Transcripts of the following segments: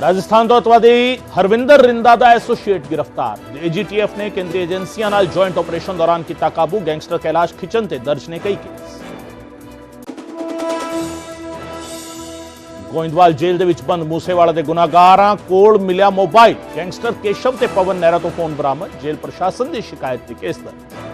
ਰਾਜਸਥਾਨ ਤੋਂ ਅਤਵਾਦੀ ਹਰਵਿੰਦਰ ਰਿੰਦਾ ਦਾ ਐਸੋਸੀਏਟ ਗ੍ਰਿਫਤਾਰ। ਏਜੀਟੀਐਫ ਨੇ ਕੇਂਦਰੀ ਏਜੰਸੀਆਂ ਨਾਲ ਜੁਆਇੰਟ ਆਪਰੇਸ਼ਨ ਦੌਰਾਨ ਕੀਤਾ ਕਾਬੂ। ਗੈਂਗਸਟਰ ਕੈਲਾਸ਼ ਖਿਚਨ ਤੇ ਦਰਜ ਨੇ ਕਈ ਕੇਸ ਗੋਇੰਦਵਾਲ ਜੇਲ੍ਹ ਦੇ ਵਿੱਚ ਬੰਦ ਮੂਸੇਵਾਲਾ ਦੇ ਗੁਨਾਹਗਾਰਾਂ ਕੋਲ ਮਿਲਿਆ ਮੋਬਾਈਲ। ਗੈਂਗਸਟਰ ਕੇਸ਼ਵ ਤੇ ਪਵਨ ਨਹਿਰਾ ਤੋਂ ਫੋਨ ਬਰਾਮਦ। ਜੇਲ੍ਹ ਪ੍ਰਸ਼ਾਸਨ ਦੀ ਸ਼ਿਕਾਇਤ ਤੇ ਕੇਸ ਦਰਜ।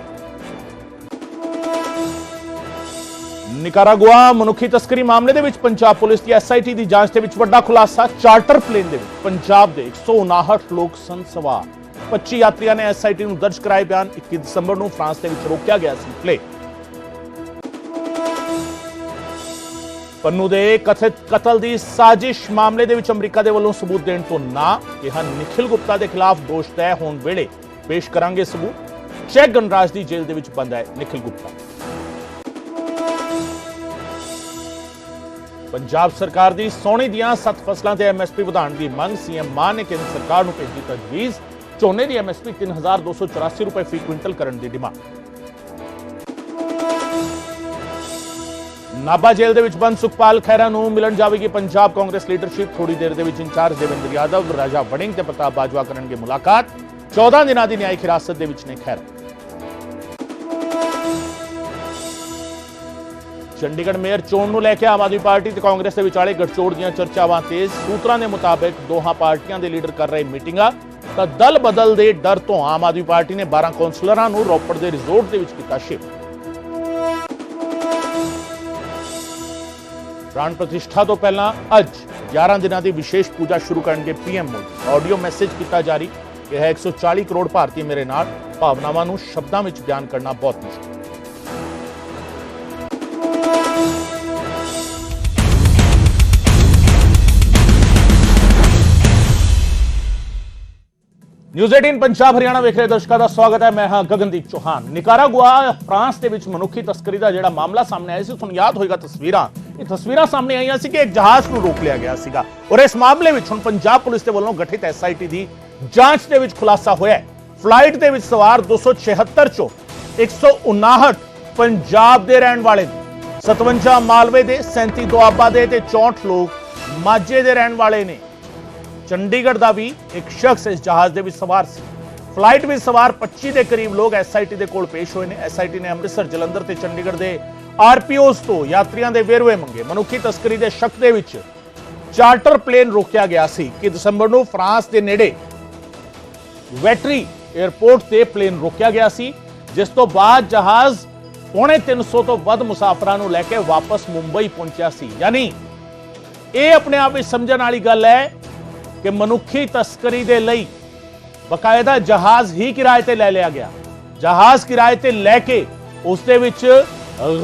ਨਿਕਾਰਾਗੁਆ ਮਨੁੱਖੀ ਤਸਕਰੀ ਮਾਮਲੇ ਦੇ ਵਿੱਚ ਪੰਜਾਬ ਪੁਲਿਸ ਦੀ ਐਸਆਈਟੀ ਦੀ ਜਾਂਚ ਦੇ ਵਿੱਚ ਵੱਡਾ ਖੁਲਾਸਾ, ਚਾਰਟਰ ਪਲੇਨ ਦੇ ਵਿੱਚ। ਪੰਜਾਬ ਦੇ 159 ਲੋਕ ਸਨ ਸਵਾਰ 25 ਯਾਤਰੀਆਂ ਨੇ ਐਸਆਈਟੀ ਨੂੰ ਦਰਜ ਕਰਾਏ ਬਿਆਨ। 21 ਦਸੰਬਰ ਨੂੰ ਫਰਾਂਸ ਦੇ ਵਿੱਚ ਰੋਕਿਆ ਗਿਆ ਸੀ ਪਲੇ ਪੰਨੂ ਦੇ ਕਥਿਤ ਕਤਲ ਦੀ ਸਾਜ਼ਿਸ਼ ਮਾਮਲੇ ਦੇ ਵਿੱਚ ਅਮਰੀਕਾ ਦੇ ਵੱਲੋਂ ਸਬੂਤ ਦੇਣ ਤੋਂ ਨਾ ਕਿਹਾ ਨਿਖਿਲ ਗੁਪਤਾ ਦੇ ਖਿਲਾਫ ਦੋਸ਼ ਤੈਅ ਹੋਣ ਵੇਲੇ ਪੇਸ਼ ਕਰਾਂਗੇ ਸਬੂਤ। ਚੈਕ ਗਣਰਾਜ ਦੀ ਜੇਲ੍ਹ ਦੇ ਵਿੱਚ ਬੰਦ ਹੈ ਨਿਖਿਲ ਗੁਪਤਾ। ਪੰਜਾਬ ਸਰਕਾਰ ਦੀ ਸੋਨੇ ਦੀਆਂ 7 ਫਸਲਾਂ ਤੇ ਐਮਐਸਪੀ ਵਧਾਉਣ ਦੀ ਮੰਗ ਸੀਐਮ ਮਾਨ ਨੇ ਕੇਂਦਰ ਸਰਕਾਰ ਨੂੰ ਭੇਜੀ ਤਜਵੀਜ਼। ਝੋਨੇ ਦੀ ਐਮਐਸਪੀ 3284 ਰੁਪਏ ਫੀ ਕੁਇੰਟਲ ਕਰਨ ਦੀ ਡਿਮਾਂਡ। ਨਾਭਾ ਜੇਲ੍ਹ ਦੇ ਵਿੱਚ ਬੰਦ ਸੁਖਪਾਲ ਖਹਿਰਾ ਨੂੰ ਮਿਲਣ ਜਾਵੇਗੀ ਪੰਜਾਬ ਕਾਂਗਰਸ ਲੀਡਰਸ਼ਿਪ। ਥੋੜੀ ਦੇਰ ਦੇ ਵਿੱਚ ਇੰਚਾਰਜ ਦੇਵਿੰਦਰ ਯਾਦਵ, ਰਾਜਾ ਵੜਿੰਗ ਤੇ ਪ੍ਰਤਾਪ ਬਾਜਵਾ ਕਰਨਗੇ ਮੁਲਾਕਾਤ। 14 ਦਿਨਾਂ ਦੀ ਨਿਆਇਕ ਹਿਰਾਸਤ ਦੇ ਵਿੱਚ ਨੇ ਖਹਿਰਾ। ਚੰਡੀਗੜ੍ਹ ਮੇਅਰ ਚੋਣ ਨੂੰ ਲੈ ਕੇ ਆਮ ਆਦਮੀ ਪਾਰਟੀ ਤੇ ਕਾਂਗਰਸ ਦੇ ਵਿਚਾਲੇ ਗਠਜੋੜ ਦੀਆਂ ਚਰਚਾਵਾਂ ਤੇਜ਼। ਸੂਤਰਾਂ ਦੇ ਮੁਤਾਬਕ ਦੋਹਾਂ ਪਾਰਟੀਆਂ ਦੇ ਲੀਡਰ ਕਰ ਰਹੇ ਮੀਟਿੰਗਾਂ। ਤਾਂ ਦਲ ਬਦਲ ਦੇ ਡਰ ਤੋਂ ਆਮ ਆਦਮੀ ਪਾਰਟੀ ਨੇ 12 ਕੌਂਸਲਰਾਂ ਨੂੰ ਰੋਪੜ ਦੇ ਰਿਜ਼ੋਰਟ ਦੇ ਵਿੱਚ ਕੀਤਾ ਸ਼ਿਫਟ ਪ੍ਰਾਣ ਪ੍ਰਤਿਸ਼ਠਾ ਤੋਂ ਪਹਿਲਾਂ ਅੱਜ 11 ਦਿਨਾਂ ਦੀ ਵਿਸ਼ੇਸ਼ ਪੂਜਾ ਸ਼ੁਰੂ ਕਰਨਗੇ ਪੀਐਮ ਮੋਦੀ। ਆਡੀਓ ਮੈਸੇਜ ਕੀਤਾ ਜਾਰੀ। ਇਹ ਹੈ 140 ਕਰੋੜ ਭਾਰਤੀ ਮੇਰੇ ਨਾਲ। ਭਾਵਨਾਵਾਂ ਨੂੰ ਸ਼ਬਦਾਂ ਵਿੱਚ ਬਿਆਨ ਕਰਨਾ ਬਹੁਤ ਮੁਸ਼ਕਿਲ। ਨਿਊਜ਼ 18 ਪੰਜਾਬ, ਹਰਿਆਣਾ ਵੇਖ ਰਹੇ ਦਰਸ਼ਕਾਂ ਦਾ ਸਵਾਗਤ ਹੈ। ਮੈਂ ਹਾਂ ਗਗਨਦੀਪ ਚੌਹਾਨ। ਨਿਕਾਰਾਗੁਆ, ਫਰਾਂਸ ਦੇ ਵਿੱਚ ਮਨੁੱਖੀ ਤਸਕਰੀ ਦਾ ਜਿਹੜਾ ਮਾਮਲਾ ਸਾਹਮਣੇ ਆਇਆ ਸੀ, ਤੁਹਾਨੂੰ ਯਾਦ ਹੋਏਗਾ ਤਸਵੀਰਾਂ। ਇਹ ਤਸਵੀਰਾਂ ਸਾਹਮਣੇ ਆਈਆਂ ਸੀ ਕਿ ਇੱਕ ਜਹਾਜ਼ ਨੂੰ ਰੋਕ ਲਿਆ ਗਿਆ ਸੀਗਾ। ਔਰ ਇਸ ਮਾਮਲੇ ਵਿੱਚ ਹੁਣ ਪੰਜਾਬ ਪੁਲਿਸ ਦੇ ਵੱਲੋਂ ਗਠਿਤ ਐਸਆਈਟੀ ਦੀ ਜਾਂਚ ਦੇ ਵਿੱਚ ਖੁਲਾਸਾ ਹੋਇਆ ਹੈ। ਫਲਾਈਟ ਦੇ ਵਿੱਚ ਸਵਾਰ 276 ਚੋਂ 159 ਪੰਜਾਬ ਦੇ ਰਹਿਣ ਵਾਲੇ ਨੇ। 57 ਮਾਲਵੇ ਦੇ 37 ਦੁਆਬਾ ਦੇ ਤੇ 64 ਲੋਕ ਮਾਝੇ ਦੇ ਰਹਿਣ ਵਾਲੇ ਨੇ। ਚੰਡੀਗੜ੍ਹ ਦਾ ਵੀ ਇੱਕ ਸ਼ਖਸ ਇਸ ਜਹਾਜ਼ ਦੇ ਵਿੱਚ ਸਵਾਰ ਸੀ। ਫਲਾਈਟ ਵਿੱਚ ਸਵਾਰ 25 ਦੇ ਕਰੀਬ ਲੋਕ ਐਸਆਈਟੀ ਦੇ ਕੋਲ ਪੇਸ਼ ਹੋਏ ਨੇ। ਐਸਆਈਟੀ ਨੇ ਅੰਮ੍ਰਿਤਸਰ, ਜਲੰਧਰ ਤੇ ਚੰਡੀਗੜ੍ਹ ਦੇ ਆਰਪੀਓਸ ਤੋਂ ਯਾਤਰੀਆਂ ਦੇ ਵੇਰਵੇ ਮੰਗੇ। ਮਨੁੱਖੀ ਤਸਕਰੀ ਦੇ ਸ਼ੱਕ ਦੇ ਵਿੱਚ ਚਾਰਟਰ ਪਲੇਨ ਰੋਕਿਆ ਗਿਆ ਸੀ ਕਿ ਦਸੰਬਰ ਨੂੰ ਫਰਾਂਸ ਦੇ ਨੇੜੇ ਵੈਟਰੀ 에ਅਰਪੋਰਟ ਤੇ ਪਲੇਨ ਰੋਕਿਆ ਗਿਆ ਸੀ, ਜਿਸ ਤੋਂ ਬਾਅਦ ਜਹਾਜ਼ ਪੌਣੇ 300 ਤੋਂ ਵੱਧ ਮੁਸਾਫਰਾਂ ਨੂੰ ਲੈ ਕੇ ਵਾਪਸ ਮੁੰਬਈ ਪਹੁੰਚਿਆ ਸੀ। ਯਾਨੀ ਇਹ ਆਪਣੇ ਆਪ ਵਿੱਚ ਸਮਝਣ ਵਾਲੀ ਗੱਲ ਹੈ ਕਿ ਮਨੁੱਖੀ ਤਸਕਰੀ ਦੇ ਲਈ ਬਕਾਇਦਾ ਜਹਾਜ਼ ਹੀ ਕਿਰਾਏ ਤੇ ਲੈ ਲਿਆ ਗਿਆ। ਜਹਾਜ਼ ਕਿਰਾਏ ਤੇ ਲੈ ਕੇ ਉਸ ਦੇ ਵਿੱਚ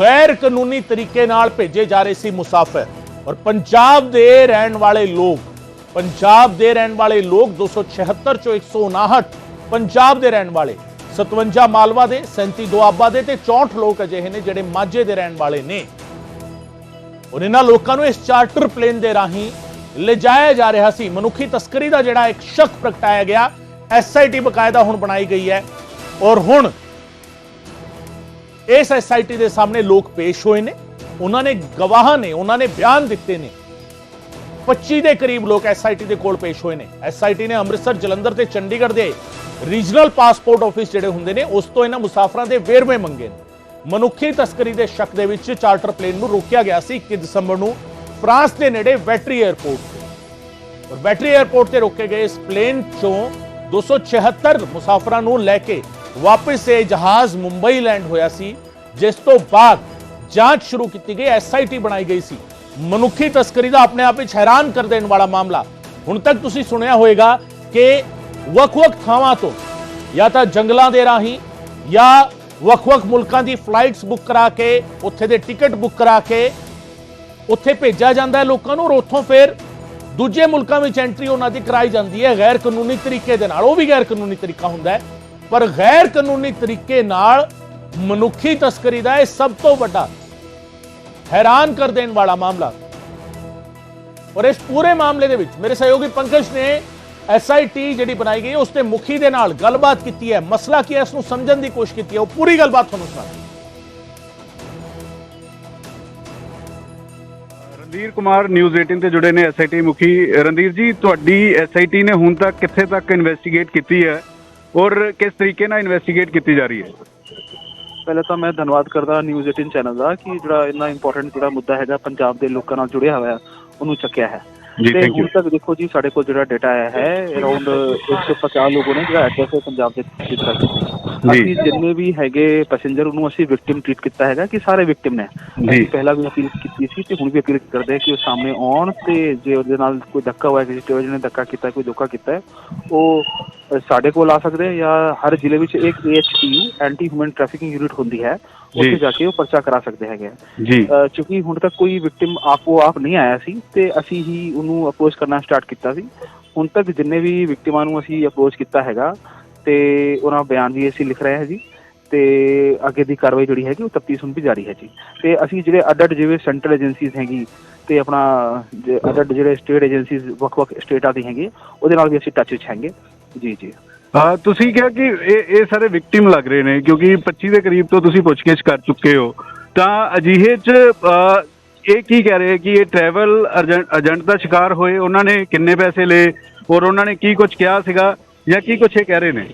ਗੈਰ ਕਾਨੂੰਨੀ ਤਰੀਕੇ ਨਾਲ ਭੇਜੇ ਜਾ ਰਹੇ ਸੀ ਮੁਸਾਫਰ। ਔਰ ਪੰਜਾਬ ਦੇ ਰਹਿਣ ਵਾਲੇ ਲੋਕ, ਪੰਜਾਬ ਦੇ ਰਹਿਣ ਵਾਲੇ ਲੋਕ 276 ਚੋਂ 159 ਪੰਜਾਬ ਦੇ ਰਹਿਣ ਵਾਲੇ 57 ਮਾਲਵਾ ਦੇ 37 ਦੁਆਬਾ ਦੇ ਤੇ 64 ਲੋਕ ਅਜਿਹੇ ਨੇ ਜਿਹੜੇ ਮਾਝੇ ਦੇ ਰਹਿਣ ਵਾਲੇ ਨੇ। ਔਰ ਇਹਨਾਂ ਲੋਕਾਂ ਨੂੰ ਇਸ ਚਾਰਟਰ ਪਲੇਨ ਦੇ ਰਾਹੀਂ ਲਿਜਾਇਆ ਜਾ ਰਿਹਾ ਸੀ। ਮਨੁੱਖੀ ਤਸਕਰੀ ਦਾ ਜਿਹੜਾ ਇੱਕ ਸ਼ੱਕ ਪ੍ਰਗਟਾਇਆ ਗਿਆ ਐਸਆਈਟੀ ਬਕਾਇਦਾ ਹੁਣ ਬਣਾਈ ਗਈ ਹੈ। ਔਰ ਹੁਣ ਇਸ ਐਸਆਈਟੀ ਦੇ ਸਾਹਮਣੇ ਲੋਕ ਪੇਸ਼ ਹੋਏ ਨੇ। ਉਹਨਾਂ ਨੇ ਗਵਾਹਾਂ ਨੇ, ਉਹਨਾਂ ਨੇ ਬਿਆਨ ਦਿੱਤੇ ਨੇ। 25 ਦੇ ਕਰੀਬ ਲੋਕ ਐਸਆਈਟੀ ਦੇ ਕੋਲ ਪੇਸ਼ ਹੋਏ ਨੇ। ਐਸਆਈਟੀ ਨੇ ਅੰਮ੍ਰਿਤਸਰ, ਜਲੰਧਰ ਤੇ ਚੰਡੀਗੜ੍ਹ ਦੇ ਰੀਜਨਲ ਪਾਸਪੋਰਟ ਆਫਿਸ ਜਿਹੜੇ ਹੁੰਦੇ ਨੇ, ਉਸ ਤੋਂ ਇਹਨਾਂ ਮੁਸਾਫਰਾਂ ਦੇ ਵੇਰਵੇ ਮੰਗੇ ਨੇ। ਮਨੁੱਖੀ ਤਸਕਰੀ ਦੇ ਸ਼ੱਕ ਦੇ ਵਿੱਚ ਚਾਰਟਰ ਪਲੇਨ ਨੂੰ ਰੋਕਿਆ ਗਿਆ ਸੀ। 21 ਦਸੰਬਰ ਨੂੰ ਫਰਾਂਸ ਦੇ ਨੇੜੇ ਵੈਟਰੀ 에ਅਰਪੋਰਟ ਤੇ। ਔਰ ਵੈਟਰੀ 에ਅਰਪੋਰਟ ਤੇ ਰੋਕੇ ਗਏ ਇਸ ਪਲੇਨ ਚੋਂ 276 ਮੁਸਾਫਰਾਂ ਨੂੰ ਲੈ ਕੇ ਵਾਪਸ ਇਹ ਜਹਾਜ਼ ਮੁੰਬਈ ਲੈਂਡ ਹੋਇਆ ਸੀ, ਜਿਸ ਤੋਂ ਬਾਅਦ ਜਾਂਚ ਸ਼ੁਰੂ ਕੀਤੀ ਗਈ ਐਸਆਈਟੀ ਬਣਾਈ ਗਈ ਸੀ। ਮਨੁੱਖੀ ਤਸਕਰੀ ਦਾ ਆਪਣੇ ਆਪ ਵਿੱਚ ਹੈਰਾਨ ਕਰ ਦੇਣ ਵਾਲਾ ਮਾਮਲਾ। ਹੁਣ ਤੱਕ ਤੁਸੀਂ ਸੁਣਿਆ ਹੋਵੇਗਾ ਕਿ ਵੱਖ-ਵੱਖ ਥਾਵਾਂ ਤੋਂ ਜਾਂ ਤਾਂ ਜੰਗਲਾਂ ਦੇ ਰਾਹੀਂ ਜਾਂ ਵੱਖ-ਵੱਖ ਮੁਲਕਾਂ ਦੀ ਫਲਾਈਟਸ ਬੁੱਕ ਕਰਾ ਕੇ, ਉੱਥੇ ਦੇ ਟਿਕਟ ਬੁੱਕ ਕਰਾ ਕੇ ਉੱਥੇ ਭੇਜਿਆ ਜਾਂਦਾ ਹੈ ਲੋਕਾਂ ਨੂੰ ਔਰ ਉੱਥੋਂ ਫਿਰ ਦੂਜੇ ਮੁਲਕਾਂ ਵਿੱਚ ਐਂਟਰੀ ਉਹਨਾਂ ਦੀ ਕਰਾਈ ਜਾਂਦੀ ਹੈ। ਗੈਰ ਕਾਨੂੰਨੀ ਤਰੀਕੇ ਦੇ ਨਾਲ ਉਹ ਵੀ ਗੈਰ ਕਾਨੂੰਨੀ ਤਰੀਕਾ ਹੁੰਦਾ ਹੈ। ਪਰ ਗੈਰ ਕਾਨੂੰਨੀ ਤਰੀਕੇ ਨਾਲ ਮਨੁੱਖੀ ਤਸਕਰੀ ਦਾ ਇਹ ਸਭ ਤੋਂ ਵੱਡਾ ਹੈਰਾਨ ਕਰ ਦੇਣ ਵਾਲਾ ਮਾਮਲਾ। ਔਰ ਇਸ ਪੂਰੇ ਮਾਮਲੇ ਦੇ ਵਿੱਚ ਮੇਰੇ ਸਹਿਯੋਗੀ ਪੰਕਜ ਨੇ ਐਸਆਈਟੀ ਜਿਹੜੀ ਬਣਾਈ ਗਈ ਹੈ, ਉਸ ਦੇ ਮੁਖੀ ਦੇ ਨਾਲ ਗੱਲਬਾਤ ਕੀਤੀ ਹੈ ਮਸਲਾ ਕੀ ਹੈ ਇਸ ਨੂੰ ਸਮਝਣ ਦੀ ਕੋਸ਼ਿਸ਼ ਕੀਤੀ ਹੈ ਉਹ ਪੂਰੀ ਗੱਲਬਾਤ ਤੁਹਾਨੂੰ ਸੁਣਾ ਰਣਧੀਰ ਕੁਮਾਰ ਨਿਊਜ਼ 18 ਤੇ ਜੁੜੇ ਨੇ ਐਸਆਈਟੀ ਮੁਖੀ। ਰਣਧੀਰ ਜੀ, ਤੁਹਾਡੀ ਐਸਆਈਟੀ ਨੇ ਹੁਣ ਤੱਕ ਕਿੱਥੇ ਤੱਕ ਇਨਵੈਸਟੀਗੇਟ ਕੀਤੀ ਹੈ ਔਰ ਕਿਸ ਤਰੀਕੇ ਨਾਲ ਇਨਵੈਸਟੀਗੇਟ ਕੀਤੀ ਜਾ ਰਹੀ ਹੈ? ਪਹਿਲਾਂ ਤਾਂ ਮੈਂ ਧੰਨਵਾਦ ਕਰਦਾ ਨਿਊਜ਼ 18 ਚੈਨਲ ਦਾ ਕਿ ਜਿਹੜਾ ਇੰਨਾ ਇੰਪੋਰਟੈਂਟ ਜਿਹੜਾ ਮੁੱਦਾ ਹੈਗਾ, ਪੰਜਾਬ ਦੇ ਲੋਕਾਂ ਨਾਲ ਜੁੜਿਆ ਹੋਇਆ, ਉਹਨੂੰ ਚੱਕਿਆ ਹੈ। ਤੇ ਥੈਂਕ ਯੂ ਹੁਣ ਤੱਕ ਦੇਖੋ ਜੀ ਸਾਡੇ ਕੋਲ ਜਿਹੜਾ ਡਾਟਾ ਆਇਆ ਹੈ ਅਰਾਊਂਡ 150 ਲੋਗੋ ਨੇ ਜਿਹੜਾ ਐਡਰੈਸ ਹੈ ਪੰਜਾਬ ਦੇ ਟ੍ਰੀਟ ਕਰਕੇ ਅਸੀਂ ਜਿੰਨੇ ਵੀ ਹੈਗੇ ਪੈਸੇਂਜਰ ਉਹਨੂੰ ਅਸੀਂ ਵਿਕਟਿਮ ਟ੍ਰੀਟ ਕੀਤਾ ਹੈਗਾ ਕਿ ਸਾਰੇ ਵਿਕਟਿਮ ਨੇ। ਅਸੀਂ ਪਹਿਲਾਂ ਵੀ ਅਪੀਲ ਕੀਤੀ ਸੀ ਤੇ ਹੁਣ ਵੀ ਅਪੀਲ ਕਰਦੇ ਹਾਂ ਕਿ ਉਹ ਸਾਹਮਣੇ ਆਉਣ ਤੇ ਜੇ ਉਹਦੇ ਨਾਲ ਕੋਈ ਧੱਕਾ ਹੋਇਆ ਕਿਸੇ ਟੇਵਰ ਨੇ ਧੱਕਾ ਕੀਤਾ ਕੋਈ ਧੋਖਾ ਕੀਤਾ ਉਹ ਸਾਡੇ ਕੋਲ ਆ ਸਕਦੇ ਜਾਂ ਹਰ ਜ਼ਿਲ੍ਹੇ ਵਿੱਚ ਇੱਕ AHTU anti human trafficking unit ਹੁੰਦੀ ਹੈ। ਉੱਥੇ ਜੀ। ਕੇ ਉਹ ਪਰਚਾ ਕਰਾ ਸਕਦੇ ਹੈਗੇ ਆ। ਜੀ। ਕਿਉਂਕਿ ਹੁਣ ਤੱਕ ਕੋਈ ਵਿਕਟਿਮ ਆਪੋ ਆਪ ਨਹੀਂ ਆਇਆ ਸੀ ਤੇ ਅਸੀਂ ਹੀ ਉਹਨੂੰ ਅਪਰੋਚ ਕਰਨਾ ਸਟਾਰਟ ਕੀਤਾ ਸੀ। ਹੁਣ ਤੱਕ ਜਿੰਨੇ ਵੀ ਵਿਕਟਿਮਾਂ ਨੂੰ ਅਸੀਂ ਅਪਰੋਚ ਕੀਤਾ ਹੈਗਾ ਤੇ ਉਹਨਾਂ ਬਿਆਨ ਵੀ ਅਸੀਂ ਲਿਖ ਰਹੇ ਹਾਂ ਜੀ ਤੇ ਅੱਗੇ ਦੀ ਕਾਰਵਾਈ ਜਿਹੜੀ ਹੈਗੀ ਉਹ ਤਫਤੀਸ਼ ਹੁਣ ਵੀ ਜਾਰੀ ਹੈ ਜੀ। ਤੇ ਅਸੀਂ ਜਿਹੜੇ ਅੱਡ-ਅੱਡ ਜਿਵੇਂ ਸੈਂਟਰਲ ਏਜੰਸੀਜ਼ ਹੈਗੀ ਤੇ ਆਪਣਾ ਅੱਡ-ਅੱਡ ਜਿਹੜੇ ਸਟੇਟ ਏਜੰਸੀਜ਼ ਵੱਖ-ਵੱਖ ਸਟੇਟਾਂ ਦੀ ਹੈਗੇ ਉਹਦੇ ਨਾਲ ਵੀ ਅਸੀਂ ਟੱਚ ਵਿੱਚ ਹੈਗੇ। ਜੀ ਜੀ। ਤੁਸੀਂ ਕਿਹਾ ਕਿ ਇਹ ਇਹ ਸਾਰੇ ਵਿਕਟਿਮ ਲੱਗ ਰਹੇ ਨੇ, ਕਿਉਂਕਿ 25 ਦੇ ਕਰੀਬ ਤੋਂ ਤੁਸੀਂ ਪੁੱਛਗਿੱਛ ਕਰ ਚੁੱਕੇ ਹੋ। ਤਾਂ ਅਜਿਹੇ ਚ ਇਹ ਕੀ ਕਹਿ ਰਹੇ ਕਿ ਇਹ ਟਰੈਵਲ ਏਜੰਟ ਦਾ ਸ਼ਿਕਾਰ ਹੋਏ, ਉਹਨਾਂ ਨੇ ਕਿੰਨੇ ਪੈਸੇ ਲਏ, ਔਰ ਉਹਨਾਂ ਨੇ ਕੀ ਕੁਝ ਕਿਹਾ ਸੀਗਾ, ਜਾਂ ਕੀ ਕੁਝ ਇਹ ਕਹਿ ਰਹੇ ਨੇ?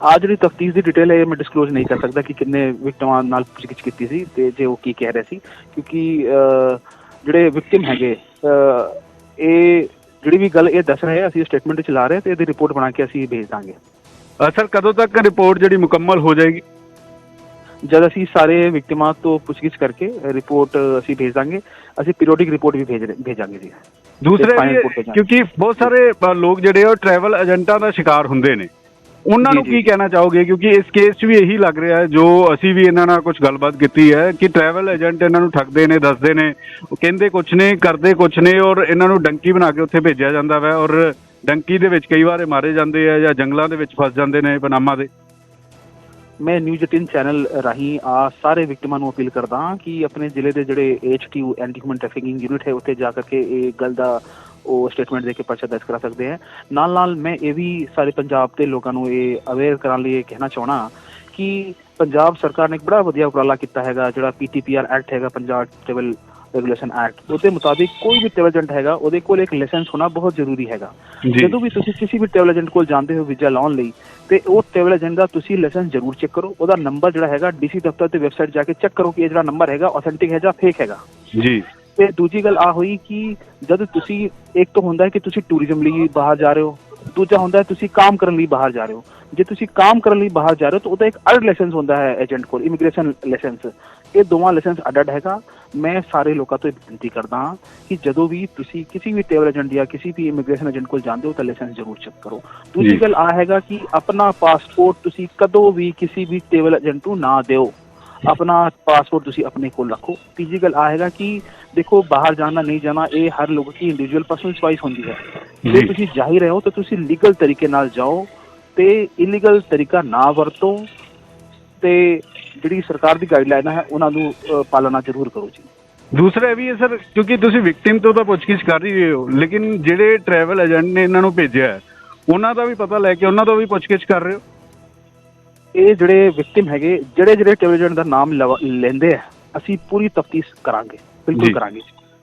ਆ ਜਿਹੜੀ ਤਫਤੀਸ਼ ਦੀ ਡਿਟੇਲ ਹੈ ਇਹ ਮੈਂ ਡਿਸਕਲੋਜ਼ ਨਹੀਂ ਕਰ ਸਕਦਾ ਕਿ ਕਿੰਨੇ ਵਿਕਟਮਾਂ ਨਾਲ ਪੁੱਛਗਿੱਛ ਕੀਤੀ ਸੀ, ਤੇ ਜੇ ਉਹ ਕੀ ਕਹਿ ਰਹੇ ਸੀ, ਕਿਉਂਕਿ ਜਿਹੜੇ ਵਿਕਟਿਮ ਹੈਗੇ ਇਹ ਜਿਹੜੀ ਵੀ ਗੱਲ ਇਹ ਦੱਸ ਰਹੇ ਆ, ਅਸੀਂ ਸਟੇਟਮੈਂਟ ਚ ਲਾ ਰਹੇ ਤੇ ਇਹਦੀ ਰਿਪੋਰਟ ਬਣਾ ਕੇ ਅਸੀਂ ਭੇਜ ਦਾਂਗੇ। ਸਰ ਕਦੋਂ ਤੱਕ ਰਿਪੋਰਟ ਜਿਹੜੀ ਮੁਕੰਮਲ ਹੋ ਜਾਏਗੀ? ਜਦ ਅਸੀਂ ਸਾਰੇ ਵਿਕਟਿਮਾਂ ਤੋਂ ਪੁੱਛਗਿੱਛ ਕਰਕੇ ਰਿਪੋਰਟ ਅਸੀਂ ਭੇਜ ਦਾਂਗੇ ਅਸੀਂ ਪੀਰੀਓਡਿਕ ਰਿਪੋਰਟ ਵੀ ਭੇਜ ਭੇਜਾਂਗੇ ਜੀ। ਦੂਸਰੇ। ਕਿਉਂਕਿ ਬਹੁਤ ਸਾਰੇ ਲੋਕ ਜਿਹੜੇ ਆ ਉਹ ਟਰੈਵਲ ਏਜੰਟਾਂ ਦਾ ਸ਼ਿਕਾਰ ਹੁੰਦੇ ਨੇ। ਉਹਨਾਂ ਨੂੰ ਕੀ। ਕਹਿਣਾ ਚਾਹੋਗੇ ਕਿਉਂਕਿ ਇਸ ਕੇਸ 'ਚ ਵੀ ਇਹੀ ਲੱਗ ਰਿਹਾ ਹੈ ਜੋ ਅਸੀਂ ਵੀ ਇਹਨਾਂ ਨਾਲ ਕੁਝ ਗੱਲਬਾਤ ਕੀਤੀ ਹੈ ਕਿ ਟਰੈਵਲ ਏਜੰਟ ਇਹਨਾਂ ਨੂੰ ਠੱਗਦੇ ਨੇ ਦੱਸਦੇ ਨੇ ਉਹ ਕਹਿੰਦੇ ਕੁਝ ਨੇ ਕਰਦੇ ਕੁਝ ਨੇ ਔਰ ਇਹਨਾਂ ਨੂੰ ਡੰਕੀ ਬਣਾ ਕੇ ਉੱਥੇ ਭੇਜਿਆ ਜਾਂਦਾ ਵਾ ਔਰ ਡੰਕੀ ਦੇ ਵਿੱਚ ਕਈ ਵਾਰ ਇਹ ਮਾਰੇ ਜਾਂਦੇ ਆ ਜਾਂ ਜੰਗਲਾਂ ਦੇ ਵਿੱਚ ਫਸ ਜਾਂਦੇ ਨੇ ਪਨਾਮਾ ਦੇ ਮੈਂ ਨਿਊਜ਼ 18 ਚੈਨਲ ਰਾਹੀਂ ਆ ਸਾਰੇ ਵਿਕਟਿਮਾਂ ਨੂੰ ਅਪੀਲ ਕਰਦਾ ਹਾਂ ਕਿ ਆਪਣੇ ਜ਼ਿਲ੍ਹੇ ਦੇ ਜਿਹੜੇ HTU anti human trafficking unit ਹੈ ਉੱਥੇ ਜਾ ਕਰਕੇ ਇਹ ਗੱਲ ਦਾ ਉਹ ਸਟੇਟਮੈਂਟ ਦੇ ਕੇ ਪਰਚਾ ਦਰਜ ਕਰਾ ਸਕਦੇ ਹੈ। ਨਾਲ ਨਾਲ ਮੈਂ ਇਹ ਵੀ ਸਾਰੇ ਪੰਜਾਬ ਦੇ ਲੋਕਾਂ ਨੂੰ ਇਹ ਅਵੇਅਰ ਕਰਨ ਲਈ ਕਹਿਣਾ ਚਾਹਣਾ ਕਿ ਪੰਜਾਬ ਸਰਕਾਰ ਨੇ ਇੱਕ ਬੜਾ ਵਧੀਆ ਉਪਰਾਲਾ ਕੀਤਾ ਹੈਗਾ ਜਿਹੜਾ ਪੀਟੀਪੀਆਰ ਐਕਟ ਹੈਗਾ ਪੰਜਾਬ ਟ੍ਰੈਵਲ ਰੈਗੂਲੇਸ਼ਨ ਐਕਟ ਉਹਦੇ ਮੁਤਾਬਿਕ ਕੋਈ ਵੀ ਟ੍ਰੈਵਲ ਏਜੰਟ ਹੈਗਾ ਉਹਦੇ ਕੋਲ ਇੱਕ ਲਾਇਸੈਂਸ ਹੋਣਾ ਬਹੁਤ ਜ਼ਰੂਰੀ ਹੈਗਾ। ਜਦੋਂ ਵੀ ਤੁਸੀਂ ਕਿਸੇ ਵੀ ਟ੍ਰੈਵਲ ਏਜੰਟ ਕੋਲ ਜਾਂਦੇ ਹੋ ਵੀਜ਼ਾ ਲਾਉਣ ਲਈ ਤੇ ਉਹ ਟ੍ਰੈਵਲ ਏਜੰਟ ਦਾ ਤੁਸੀਂ ਲਾਇਸੈਂਸ ਜ਼ਰੂਰ ਚੈੱਕ ਕਰੋ। ਉਹਦਾ ਨੰਬਰ ਜਿਹੜਾ ਹੈਗਾ ਡੀਸੀ ਦਫ਼ਤਰ ਤੇ ਵੈਬਸਾਈਟ ਜਾ ਕੇ ਚੈੱਕ ਕਰੋ ਕਿ ਇਹ ਜਿਹੜਾ ਨੰਬਰ ਹੈਗਾ ਆਥੈਂਟਿਕ ਹੈ ਜਾਂ ਫੇਕ ਹੈਗਾ। ਜੀ। ਤੇ ਦੂਜੀ ਗੱਲ ਆ ਹੋਈ ਕਿ ਜਦ ਤੁਸੀਂ ਇੱਕ ਤਾਂ ਹੁੰਦਾ ਹੈ ਕਿ ਤੁਸੀਂ ਟੂਰਿਜ਼ਮ ਲਈ ਬਾਹਰ ਜਾ ਰਹੇ ਹੋ ਦੂਜਾ ਹੁੰਦਾ ਹੈ ਤੁਸੀਂ ਕੰਮ ਕਰਨ ਲਈ ਬਾਹਰ ਜਾ ਰਹੇ ਹੋ। ਜੇ ਤੁਸੀਂ ਕੰਮ ਕਰਨ ਲਈ ਬਾਹਰ ਜਾ ਰਹੇ ਹੋ ਤਾਂ ਉਹਦਾ ਇੱਕ ਅਲੱਗ ਲਾਇਸੈਂਸ ਹੁੰਦਾ ਹੈ ਏਜੰਟ ਕੋਲ ਇਮੀਗ੍ਰੇਸ਼ਨ ਲਾਇਸੈਂਸ ਇਹ ਦੋਵਾਂ ਲਾਇਸੈਂਸ ਅੱਡ-ਅੱਡ ਹੈਗਾ। ਮੈਂ ਸਾਰੇ ਲੋਕਾਂ ਤੋਂ ਇਹ ਬੇਨਤੀ ਕਰਦਾ ਹਾਂ ਕਿ ਜਦੋਂ ਵੀ ਤੁਸੀਂ ਕਿਸੇ ਵੀ ਟ੍ਰੈਵਲ ਏਜੰਟ ਜਾਂ ਕਿਸੇ ਵੀ ਇਮੀਗ੍ਰੇਸ਼ਨ ਏਜੰਟ ਕੋਲ ਜਾਂਦੇ ਹੋ ਤਾਂ ਲਾਇਸੈਂਸ ਜ਼ਰੂਰ ਚੈੱਕ ਕਰੋ। ਦੂਜੀ ਗੱਲ ਆ ਹੈਗਾ ਕਿ ਆਪਣਾ ਪਾਸਪੋਰਟ ਤੁਸੀਂ ਕਦੋਂ ਵੀ ਕਿਸੇ ਵੀ ਟ੍ਰੈਵਲ ਏਜੰਟ ਨੂੰ ਨਾ ਦਿਓ। ਆਪਣਾ ਪਾਸਪੋਰਟ ਤੁਸੀਂ ਆਪਣੇ ਕੋਲ ਰੱਖੋ। ਤੀਜੀ ਗੱਲ ਆ ਹੈਗਾ ਕਿ ਦੇਖੋ ਬਾਹਰ ਜਾਣਾ ਨਹੀਂ ਜਾਣਾ ਇਹ ਹਰ ਲੋਕ ਦੀ ਇੰਡੀਵਿਜੂਅਲ ਪਰਸਨਲ ਚੁਆਇਸ ਹੁੰਦੀ ਹੈ। ਜੇ। ਤੁਸੀਂ ਜਾ ਹੀ ਰਹੇ ਹੋ ਤਾਂ ਤੁਸੀਂ ਲੀਗਲ ਤਰੀਕੇ ਨਾਲ ਜਾਓ ਤੇ ਇਲੀਗਲ ਤਰੀਕਾ ਨਾ ਵਰਤੋ ਤੇ ਜਿਹੜੀ ਸਰਕਾਰ ਦੀ ਗਾਈਡਲਾਈਨ ਹੈ ਉਹਨਾਂ ਨੂੰ ਪਾਲਣਾ ਜ਼ਰੂਰ ਕਰੋ ਜੀ। ਦੂਸਰਾ ਇਹ ਵੀ ਹੈ ਸਰ ਕਿਉਂਕਿ ਤੁਸੀਂ ਵਿਕਟਿਮ ਤੋਂ ਤਾਂ ਪੁੱਛਗਿੱਛ ਕਰ ਹੀ ਰਹੇ ਹੋ ਲੇਕਿਨ ਜਿਹੜੇ ਟਰੈਵਲ ਏਜੰਟ ਨੇ ਇਹਨਾਂ ਨੂੰ ਭੇਜਿਆ ਹੈ, ਉਹਨਾਂ ਦਾ ਵੀ ਪਤਾ ਲੈ ਕੇ ਉਹਨਾਂ ਤੋਂ ਵੀ ਪੁੱਛਗਿੱਛ ਕਰ ਰਹੇ ਹੋ? ਇਹ ਜਿਹੜੇ ਵਿਕਟਿਮ ਹੈਗੇ ਜਿਹੜੇ ਜਿਹੜੇ ਏਜੰਟ ਦਾ ਨਾਮ ਲੈਂਦੇ ਆ ਅਸੀਂ ਪੂਰੀ ਤਫਤੀਸ਼ ਕਰਾਂਗੇ। ਬਿਲਕੁਲ ਕਰਾਂਗੇ।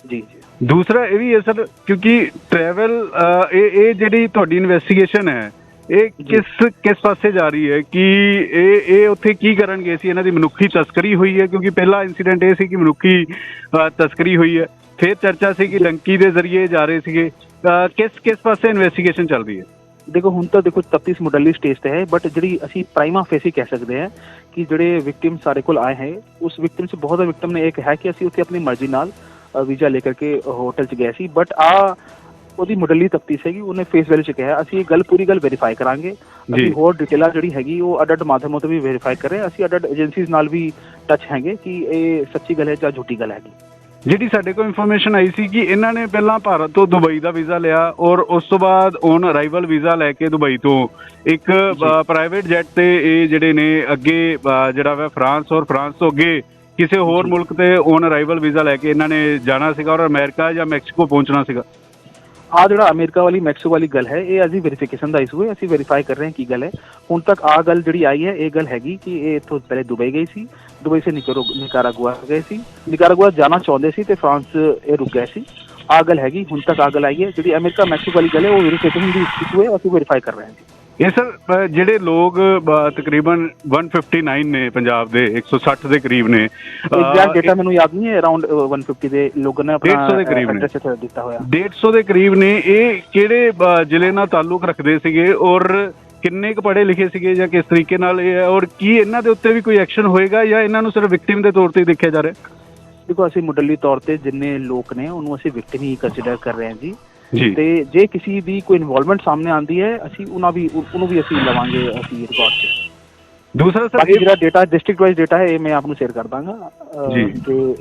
ਜੀ ਜੀ। ਦੂਸਰਾ ਇਹ ਵੀ ਹੈ ਸਰ ਕਿਉਂਕਿ ਟਰੈਵਲ ਇਹ ਇਹ ਜਿਹੜੀ ਤੁਹਾਡੀ ਇਨਵੈਸਟੀਗੇਸ਼ਨ ਹੈ ਇਹ। ਕਿਸ ਕਿਸ ਪਾਸੇ ਜਾ ਰਹੀ ਹੈ? ਕਿ ਇਹ ਇਹ ਉੱਥੇ ਕੀ ਕਰਨਗੇ? ਸੀ ਇਹਨਾਂ ਦੀ ਮਨੁੱਖੀ ਤਸਕਰੀ ਹੋਈ ਹੈ ਕਿਉਂਕਿ ਪਹਿਲਾ ਇਨਸੀਡੈਂਟ ਇਹ ਸੀ ਕਿ ਮਨੁੱਖੀ ਤਸਕਰੀ ਹੋਈ ਹੈ। ਫਿਰ ਚਰਚਾ ਸੀ ਕਿ ਡੰਕੀ ਦੇ ਜ਼ਰੀਏ ਜਾ ਰਹੇ ਸੀਗੇ। ਕਿਸ ਕਿਸ ਪਾਸੇ ਇਨਵੈਸਟੀਗੇਸ਼ਨ ਚੱਲ ਰਹੀ ਹੈ? ਦੇਖੋ ਹੁਣ ਤਾਂ ਦੇਖੋ ਤਫਤੀਸ਼ ਮੁੱਢਲੀ ਸਟੇਜ ਤੇ ਹੈ ਬਟ ਜਿਹੜੀ ਅਸੀਂ ਪ੍ਰਾਈਮਾ ਫੇਸੀ ਕਹਿ ਸਕਦੇ ਹਾਂ ਕਿ ਜਿਹੜੇ ਵਿਕਟਿਮ ਸਾਰੇ ਕੋਲ ਆਏ ਹੈ ਉਸ ਵਿਕਟਿਮ ਚ ਬਹੁਤ ਵਿਕਟਿਮ ਨੇ ਇੱਕ ਹੈ ਕਿ ਅਸੀਂ ਉੱਥੇ ਆਪਣੀ ਮਰਜ਼ੀ ਨਾਲ ਵੀਜ਼ਾ ਲੈ ਕਰਕੇ ਹੋਟਲ ਚ ਗਏ ਸੀ ਬਟ ਆ ਉਹਦੀ ਮੁੱਢਲੀ ਤਫਤੀਸ਼ ਹੈਗੀ ਉਹਨੇ ਫੇਸ ਵੈਲਿਊ ਚ ਕਿਹਾ ਅਸੀਂ ਇਹ ਗੱਲ ਪੂਰੀ ਗੱਲ ਵੈਰੀਫਾਈ ਕਰਾਂਗੇ। ਅਸੀਂ ਹੋਰ ਡਿਟੇਲਾਂ ਜਿਹੜੀ ਹੈਗੀ ਉਹ ਅੱਡ-ਅੱਡ ਮਾਧਿਅਮਾਂ ਤੋਂ ਵੀ ਵੈਰੀਫਾਈ ਕਰ ਰਹੇ ਅਸੀਂ ਅੱਡ-ਅੱਡ ਏਜੰਸੀਜ਼ ਨਾਲ ਵੀ ਟੱਚ ਹੈਗੇ ਕਿ ਇਹ ਸੱਚੀ ਗੱਲ ਹੈ ਜਾਂ ਝੂਠੀ ਗੱਲ ਹੈਗੀ। ਜਿਹੜੀ ਸਾਡੇ ਕੋਲ ਇਨਫੋਰਮੇਸ਼ਨ ਆਈ ਸੀ ਕਿ ਇਹਨਾਂ ਨੇ ਪਹਿਲਾਂ ਭਾਰਤ ਤੋਂ ਦੁਬਈ ਦਾ ਵੀਜ਼ਾ ਲਿਆ ਔਰ ਉਸ ਤੋਂ ਬਾਅਦ ਔਨ ਅਰਾਈਵਲ ਵੀਜ਼ਾ ਲੈ ਕੇ ਦੁਬਈ ਤੋਂ। ਇੱਕ ਪ੍ਰਾਈਵੇਟ ਜੈਟ ਤੇ ਇਹ ਜਿਹੜੇ ਨੇ ਅੱਗੇ ਜਿਹੜਾ ਵਾ ਫਰਾਂਸ ਔਰ ਫਰਾਂਸ ਤੋਂ ਅੱਗੇ ਕਿਸੇ ਹੋਰ। ਮੁਲਕ ਤੇ ਔਨ ਅਰਾਈਵਲ ਵੀਜ਼ਾ ਲੈ ਕੇ ਇਹਨਾਂ ਨੇ ਜਾਣਾ ਸੀਗਾ ਔਰ ਅਮਰੀਕਾ ਜਾਂ ਮੈਕਸੀਕੋ ਪਹੁੰਚਣਾ ਸੀਗਾ। ਆ ਜਿਹੜਾ ਅਮਰੀਕਾ ਵਾਲੀ, ਮੈਕਸੀਕੋ ਵਾਲੀ ਗੱਲ ਹੈ, ਇਹ ਅਜੀ ਵੈਰੀਫਿਕੇਸ਼ਨ ਦਾ ਇਸ਼ੂ ਹੈ, ਅਸੀਂ ਵੈਰੀਫਾਈ ਕਰ ਰਹੇ ਹਾਂ ਕੀ ਗੱਲ ਹੈ। ਹੁਣ ਤੱਕ ਆ ਗੱਲ ਜਿਹੜੀ ਆਈ ਹੈ, ਇਹ ਗੱਲ ਹੈਗੀ ਕਿ ਇਹ ਇੱਥੋਂ ਪਹਿਲੇ ਦੁਬਈ ਗਈ ਸੀ, ਦੁਬਈ ਸੇ ਨਿਕਰੋ, ਨਿਕਾਰਾਗੁਆ ਗਏ ਸੀ। ਨਿਕਾਰਾਗੁਆ ਜਾਣਾ ਚਾਹੁੰਦੇ ਸੀ ਤੇ ਫਰਾਂਸ, ਇਹ ਰੁਕ ਗਏ ਸੀ। ਆ ਗੱਲ ਹੈਗੀ, ਹੁਣ ਤੱਕ ਆ ਗੱਲ ਆਈ ਹੈ, ਜਿਹੜੀ ਅਮਰੀਕਾ ਮੈਕਸੋ ਵਾਲੀ ਗੱਲ ਹੈ, ਉਹ ਵੈਰੀਫਿਕੇਸ਼ਨ ਦੀ ਇਸ਼ੂ ਹੈ, ਅਸੀਂ ਵੈਰੀਫਾਈ ਕਰ ਰਹੇ ਹਾਂ। ਇਹ ਸਰ ਜਿਹੜੇ ਲੋਕ ਤਕਰੀਬਨ 159 ਨੇ ਪੰਜਾਬ ਦੇ 160 ਦੇ ਕਰੀਬ ਨੇ ਐਗਜ਼ੈਕਟ ਡੇਟਾ ਮੈਨੂੰ ਯਾਦ ਨਹੀਂ ਹੈ ਅਰਾਊਂਡ 150 ਦੇ ਲੋਕਾਂ ਨੇ ਆਪਣਾ 150 ਦੇ ਕਰੀਬ ਨੇ। ਦਿੱਤਾ ਹੋਇਆ। 150 ਦੇ ਕਰੀਬ ਨੇ। ਇਹ ਕਿਹੜੇ ਜ਼ਿਲ੍ਹੇ ਨਾਲ ਤਾਲੁਕ ਰੱਖਦੇ ਸੀਗੇ ਔਰ ਕਿੰਨੇ ਕੁ ਪੜ੍ਹੇ ਲਿਖੇ ਸੀਗੇ ਜਾਂ ਕਿਸ ਤਰੀਕੇ ਨਾਲ ਇਹ ਹੈ ਔਰ ਕੀ ਇਹਨਾਂ ਦੇ ਉੱਤੇ ਵੀ ਕੋਈ ਐਕਸ਼ਨ ਹੋਏਗਾ ਜਾਂ ਇਹਨਾਂ ਨੂੰ ਸਿਰਫ ਵਿਕਟਿਮ ਦੇ ਤੌਰ ਤੇ ਦੇਖਿਆ ਜਾ ਰਿਹਾ ਦੇਖੋ ਅਸੀਂ ਮੁੱਢਲੀ ਤੌਰ ਤੇ ਜਿੰਨੇ ਲੋਕ ਨੇ ਉਹਨੂੰ ਅਸੀਂ ਵਿਕਟਿਮ ਹੀ ਕੰਸੀਡਰ ਕਰ ਰਹੇ ਹਾਂ ਜੀ। ਤੇ ਜੇ ਕਿਸੇ ਦੀ ਕੋਈ ਇਨਵੋਲਵਮੈਂਟ ਸਾਹਮਣੇ ਆਂਦੀ ਹੈ ਅਸੀਂ ਉਹਨਾਂ ਵੀ ਉਹਨੂੰ ਵੀ ਅਸੀਂ ਲਵਾਂਗੇ ਅਸੀਂ ਰਿਕਾਰਡ 'ਚ। ਦੂਸਰਾ ਸਰ ਇਹ ਜਿਹੜਾ ਡੇਟਾ ਡਿਸਟ੍ਰਿਕਟ ਵਾਈਜ਼ ਡੇਟਾ ਹੈ ਇਹ ਮੈਂ ਆਪ ਨੂੰ ਸ਼ੇਅਰ ਕਰ ਦਾਂਗਾ। ਜੀ।